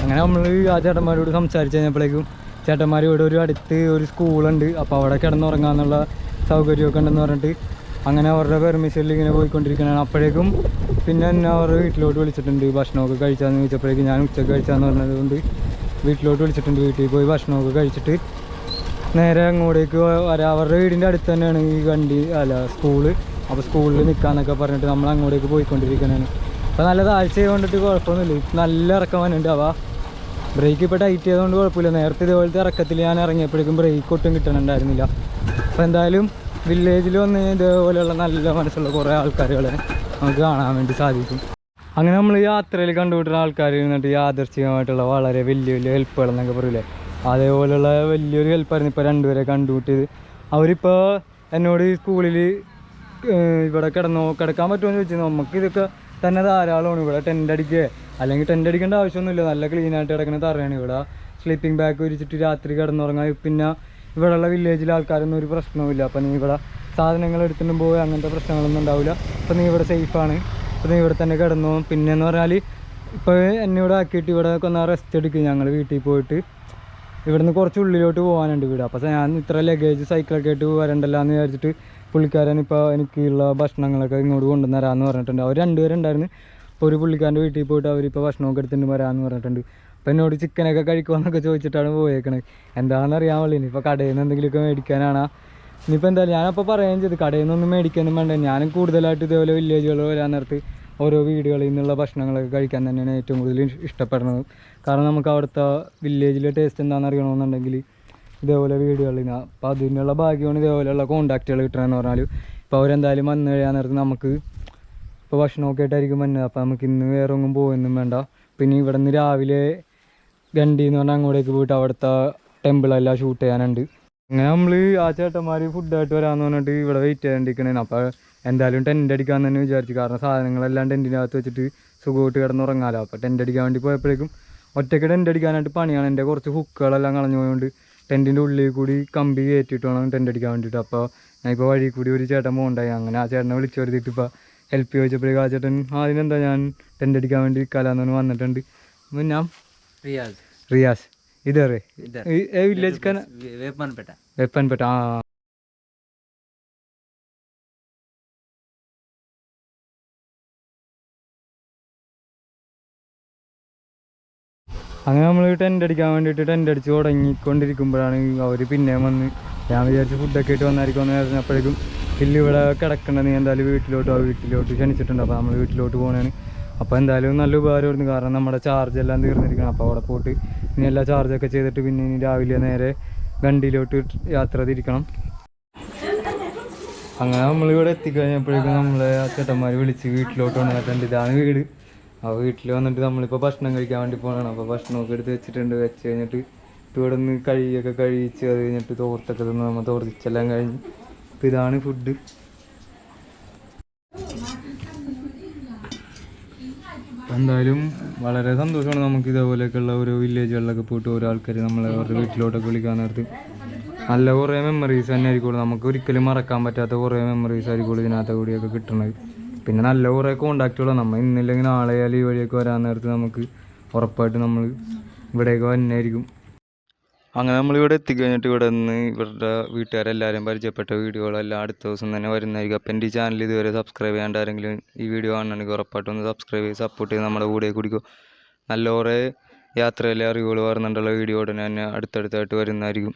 അങ്ങനെ നമ്മൾ ആ ചേട്ടന്മാരോട് സംസാരിച്ച് കഴിഞ്ഞപ്പോഴേക്കും ചേട്ടന്മാർ ഇവിടെ ഒരു അടുത്ത് ഒരു സ്കൂളുണ്ട് അപ്പോൾ അവിടെ കിടന്നുറങ്ങാന്നുള്ള സൗകര്യമൊക്കെ ഉണ്ടെന്ന് പറഞ്ഞിട്ട് അങ്ങനെ അവരുടെ പെർമിഷനിൽ ഇങ്ങനെ പോയിക്കൊണ്ടിരിക്കുകയാണ് അപ്പോഴേക്കും പിന്നെ എന്നെ അവരുടെ വീട്ടിലോട്ട് വിളിച്ചിട്ടുണ്ട് ഭക്ഷണമൊക്കെ കഴിച്ചാന്ന് ചോദിച്ചപ്പോഴേക്കും ഞാൻ ഉച്ചയ്ക്ക് കഴിച്ചാന്ന് പറഞ്ഞത് കൊണ്ട് വീട്ടിലോട്ട് വിളിച്ചിട്ടുണ്ട്. വീട്ടിൽ പോയി ഭക്ഷണമൊക്കെ കഴിച്ചിട്ട് നേരെ അങ്ങോട്ടേക്ക് വരാം. അവരുടെ വീടിന്റെ അടുത്ത് തന്നെയാണ് ഈ വണ്ടി അല്ല സ്കൂൾ. അപ്പോൾ സ്കൂളിൽ നിൽക്കാന്നൊക്കെ പറഞ്ഞിട്ട് നമ്മൾ അങ്ങോട്ടേക്ക് പോയിക്കൊണ്ടിരിക്കുന്നതാണ് അപ്പോൾ നല്ല താഴ്ച കൊണ്ടിട്ട് കുഴപ്പമൊന്നുമില്ല. നല്ല ഇറക്കം വന്നിട്ടുണ്ട്. അവ ബ്രേക്ക് ഇപ്പോൾ ടൈറ്റ് ചെയ്തുകൊണ്ട് കുഴപ്പമില്ല. നേരത്തെ ഇതുപോലത്തെ ഇറക്കത്തിൽ ഞാൻ ഇറങ്ങിയപ്പോഴേക്കും ബ്രേക്ക് ഒട്ടും കിട്ടണുണ്ടായിരുന്നില്ല. അപ്പോൾ എന്തായാലും വില്ലേജിൽ വന്ന് ഇതേപോലെയുള്ള നല്ല മനസ്സുള്ള കുറേ ആൾക്കാരുകളെ നമുക്ക് കാണാൻ വേണ്ടി സാധിക്കും. അങ്ങനെ നമ്മൾ യാത്രയിൽ കണ്ടുപിട്ടുന്ന ആൾക്കാർ എന്നിട്ട് യാദർശികമായിട്ടുള്ള വളരെ വലിയ വലിയ ഹെൽപ്പുകൾ എന്നൊക്കെ പറയില്ലേ അതേപോലെയുള്ള വലിയൊരു ഹെൽപ്പായിരുന്നു ഇപ്പോൾ രണ്ടുപേരെ കണ്ടുപിട്ടിയത് അവരിപ്പോൾ എന്നോട് ഈ സ്കൂളിൽ ഇവിടെ കിടന്നോ കിടക്കാൻ പറ്റുമോ എന്ന് ചോദിച്ചു. നമുക്ക് ഇതൊക്കെ തന്നെ ധാരാളമാണ് ഇവിടെ ടെന്റ് അടിക്കുക അല്ലെങ്കിൽ ടെന്റ് അടിക്കേണ്ട ആവശ്യമൊന്നുമില്ല. നല്ല ക്ലീനായിട്ട് കിടക്കുന്ന തറയാണ്. ഇവിടെ സ്ലീപ്പിംഗ് ബാഗ് വിരിച്ചിട്ട് രാത്രി കിടന്നുറങ്ങാൻ പിന്നെ ഇവിടെയുള്ള വില്ലേജിലെ ആൾക്കാരൊന്നും ഒരു പ്രശ്നവുമില്ല അപ്പം നീ ഇവിടെ സാധനങ്ങൾ എടുത്തിട്ടും പോയി അങ്ങനത്തെ പ്രശ്നങ്ങളൊന്നും ഉണ്ടാവില്ല. അപ്പം നീ ഇവിടെ സേഫാണ് അപ്പം നീ ഇവിടെ തന്നെ കിടന്നു. പിന്നെന്ന് പറഞ്ഞാൽ ഇപ്പോൾ എന്നെ ഇവിടെ ആക്കിയിട്ട് ഇവിടെ ഒന്ന് റെസ്റ്റ് എടുക്കും. ഞങ്ങൾ വീട്ടിൽ പോയിട്ട് ഇവിടുന്ന് കുറച്ച് ഉള്ളിലോട്ട് പോകാനുണ്ട് വീട് അപ്പോൾ ഞാൻ ഇത്ര ലഗേജ് സൈക്കിളൊക്കെ ആയിട്ട് വരണ്ടല്ലാന്ന് വിചാരിച്ചിട്ട് പുള്ളിക്കാരൻ ഇപ്പോൾ എനിക്കുള്ള ഭക്ഷണങ്ങളൊക്കെ ഇങ്ങോട്ട് കൊണ്ടുവന്ന് തരാമെന്ന് പറഞ്ഞിട്ടുണ്ട്. അവർ രണ്ടുപേരുണ്ടായിരുന്നു. അപ്പോൾ ഒരു പുള്ളിക്കാരന്റെ വീട്ടിൽ പോയിട്ട് അവരിപ്പോൾ ഭക്ഷണമൊക്കെ എടുത്തിട്ട് വരാമെന്ന് പറഞ്ഞിട്ടുണ്ട്. അപ്പോൾ എന്നോട് ചിക്കനൊക്കെ കഴിക്കുമെന്നൊക്കെ ചോദിച്ചിട്ടാണ് പോയേക്കണത്. എന്താണെന്ന് അറിയാൻ പാടില്ല ഇനിയിപ്പോൾ കടയിൽ നിന്ന് എന്തെങ്കിലുമൊക്കെ മേടിക്കാനാണ്. ഇനിയിപ്പോൾ എന്തായാലും ഞാനപ്പോൾ പറയുകയും ചെയ്തു കടയിൽ നിന്നൊന്നും മേടിക്കാനും വേണ്ട. ഞാനും കൂടുതലായിട്ട് ഇതേപോലെ വില്ലേജുകൾ വരാൻ നേരത്ത് ഓരോ വീടുകളിൽ നിന്നുള്ള ഭക്ഷണങ്ങളൊക്കെ കഴിക്കാൻ തന്നെയാണ് ഏറ്റവും കൂടുതൽ ഇഷ്- ഇഷ്ടപ്പെടുന്നത്. കാരണം നമുക്ക് അവിടുത്തെ വില്ലേജിലെ ടേസ്റ്റ് എന്താണെന്ന് അറിയണമെന്നുണ്ടെങ്കിൽ ഇതേപോലെ വീടുകളിൽ നിന്ന് അപ്പോൾ അതിനുള്ള ഭാഗ്യമാണ് ഇതേപോലെയുള്ള കോണ്ടാക്റ്റുകൾ കിട്ടണമെന്ന് പറഞ്ഞാൽ ഇപ്പോൾ അവരെന്തായാലും വന്നു കഴിയാൻ നേരത്ത് നമുക്ക് ഇപ്പോൾ ഭക്ഷണമൊക്കെ ആയിട്ടായിരിക്കും വന്നത്. അപ്പോൾ നമുക്ക് ഇന്ന് വേറെ ഒന്നും പോകുന്നൊന്നും വേണ്ട. പിന്നെ ഇവിടെ നിന്ന് രാവിലെ ഗണ്ടി എന്ന് പറഞ്ഞാൽ അങ്ങോട്ടേക്ക് പോയിട്ട് അവിടുത്തെ ടെമ്പിളെല്ലാം ഷൂട്ട് ചെയ്യാനുണ്ട്. അങ്ങനെ നമ്മൾ ആ ചേട്ടന്മാർ ഫുഡായിട്ട് വരാമെന്ന് പറഞ്ഞിട്ട് ഇവിടെ വെയിറ്റ് ചെയ്യാണ്ടിരിക്കണേന്. അപ്പോൾ എന്തായാലും ടെന്റ് അടിക്കാൻ തന്നെ വിചാരിച്ചു. കാരണം സാധനങ്ങളെല്ലാം ടെന്റിന്റെ അകത്ത് വെച്ചിട്ട് സുഖമായിട്ട് കിടന്നുറങ്ങാമല്ലോ അപ്പോൾ ടെന്റ് അടിക്കാൻ വേണ്ടി പോയപ്പോഴേക്കും ഒറ്റയ്ക്ക് ടെന്റ് അടിക്കാനായിട്ട് പണിയാണ്. എന്റെ കുറച്ച് ഹുക്കുകളെല്ലാം കളഞ്ഞു പോയതുകൊണ്ട് ടെന്റിന്റെ ഉള്ളിൽ കൂടി കമ്പി കയറ്റിയിട്ട് വേണം ടെന്റ് അടിക്കാൻ വേണ്ടിയിട്ട്. അപ്പോൾ ഞാൻ ഇപ്പോൾ വഴി കൂടി ഒരു ചേട്ടൻ പോകണ്ടായി. അങ്ങനെ ആ ചേട്ടനെ വിളിച്ചു വരുത്തിയിട്ട് ഇപ്പോൾ ഹെൽപ്പ് ചോദിച്ചപ്പോഴേക്കും ആ ചേട്ടൻ അതിനെന്താ ഞാൻ ടെന്റ് അടിക്കാൻ വേണ്ടി കലാന്ന് പറഞ്ഞ് വന്നിട്ടുണ്ട്. അപ്പം ഞാൻ റിയാസ്. ഇതേ ಇದಾರೆ ಏ ವಿಲೇಜ್ ಕನ അങ്ങനെ നമ്മൾ ടെന്റ് അടിക്കാൻ വേണ്ടിയിട്ട് ടെന്റ് അടിച്ച് തുടങ്ങിക്കൊണ്ടിരിക്കുമ്പോഴാണ് അവർ പിന്നെ വന്ന് ഞാൻ വിചാരിച്ച് ഫുഡൊക്കെ ആയിട്ട് വന്നായിരിക്കും എന്ന് പറഞ്ഞപ്പോഴേക്കും ഇല്ലിവിടെ നീ എന്തായാലും വീട്ടിലോട്ട് ആ വീട്ടിലോട്ട് ക്ഷണിച്ചിട്ടുണ്ട്. അപ്പോൾ നമ്മൾ വീട്ടിലോട്ട് പോകണേന് അപ്പോൾ എന്തായാലും നല്ല ഉപകാരമായിരുന്നു. കാരണം നമ്മുടെ ചാർജ് എല്ലാം തീർന്നിരിക്കണം. അപ്പോൾ അവിടെ പോയിട്ട് ഇനി എല്ലാ ചാർജൊക്കെ ചെയ്തിട്ട് പിന്നെ ഇനി രാവിലെ നേരെ ഗണ്ടിയിലോട്ട് യാത്ര തിരിക്കണം. അങ്ങനെ നമ്മളിവിടെ എത്തിക്കഴിഞ്ഞപ്പോഴേക്കും നമ്മളെ ആ ചേട്ടന്മാർ വിളിച്ച് വീട്ടിലോട്ട് വന്നിട്ടുണ്ട് ഇതാണ് വീട്. ആ വീട്ടിൽ വന്നിട്ട് നമ്മളിപ്പോൾ ഭക്ഷണം കഴിക്കാൻ വേണ്ടി പോകണം അപ്പോൾ ഭക്ഷണമൊക്കെ എടുത്ത് വെച്ചിട്ടുണ്ട്. വെച്ച് കഴിഞ്ഞിട്ട് ഇവിടെ നിന്ന് കഴിയൊക്കെ കഴിച്ച് അത് കഴിഞ്ഞിട്ട് തോർത്തൊക്കെ തിന്ന് നമ്മൾ തോർത്തിച്ചെല്ലാം കഴിഞ്ഞ്. ഇതാണ് ഫുഡ് എന്തായാലും വളരെ സന്തോഷമാണ് നമുക്ക് ഇതേപോലെയൊക്കെയുള്ള ഓരോ വില്ലേജുകളിലൊക്കെ പോയിട്ട് ഓരോ ആൾക്കാർ നമ്മളെ അവരുടെ വീട്ടിലോട്ടൊക്കെ വിളിക്കാൻ നേരത്ത് നല്ല കുറേ മെമ്മറീസ് തന്നെ ആയിരിക്കുള്ളൂ നമുക്ക് ഒരിക്കലും മറക്കാൻ പറ്റാത്ത കുറേ മെമ്മറീസ് ആയിരിക്കുള്ളൂ ഇതിനകത്ത് കൂടിയൊക്കെ കിട്ടുന്നത് പിന്നെ നല്ല കുറേ കോണ്ടാക്റ്റുകളാണ് നമ്മൾ ഇന്നില്ലെങ്കിൽ നാളെ അല്ലെങ്കിൽ ഈ വഴിയൊക്കെ വരാൻ നേരത്ത് നമുക്ക് ഉറപ്പായിട്ട് നമ്മൾ ഇവിടെയൊക്കെ വന്നായിരിക്കും. അങ്ങനെ നമ്മൾ ഇവിടെ എത്തിക്കഴിഞ്ഞിട്ട് ഇവിടെ നിന്ന് ഇവരുടെ വീട്ടുകാരെല്ലാവരും പരിചയപ്പെട്ട വീഡിയോകളെല്ലാം അടുത്ത ദിവസം തന്നെ വരുന്നതായിരിക്കും. അപ്പം എന്റെ ഈ ചാനൽ ഇതുവരെ സബ്സ്ക്രൈബ് ചെയ്യാണ്ട് ആരെങ്കിലും ഈ വീഡിയോ കാണണമെങ്കിൽ ഉറപ്പായിട്ടും ഒന്ന് സബ്സ്ക്രൈബ് ചെയ്ത് സപ്പോർട്ട് ചെയ്ത് നമ്മുടെ കൂടെ കുടിക്കും. നല്ല കുറേ യാത്രയിലെ അറിവുകൾ വരുന്നുണ്ടല്ലോ വീഡിയോ ഉടനെ തന്നെ അടുത്തടുത്തായിട്ട് വരുന്നതായിരിക്കും.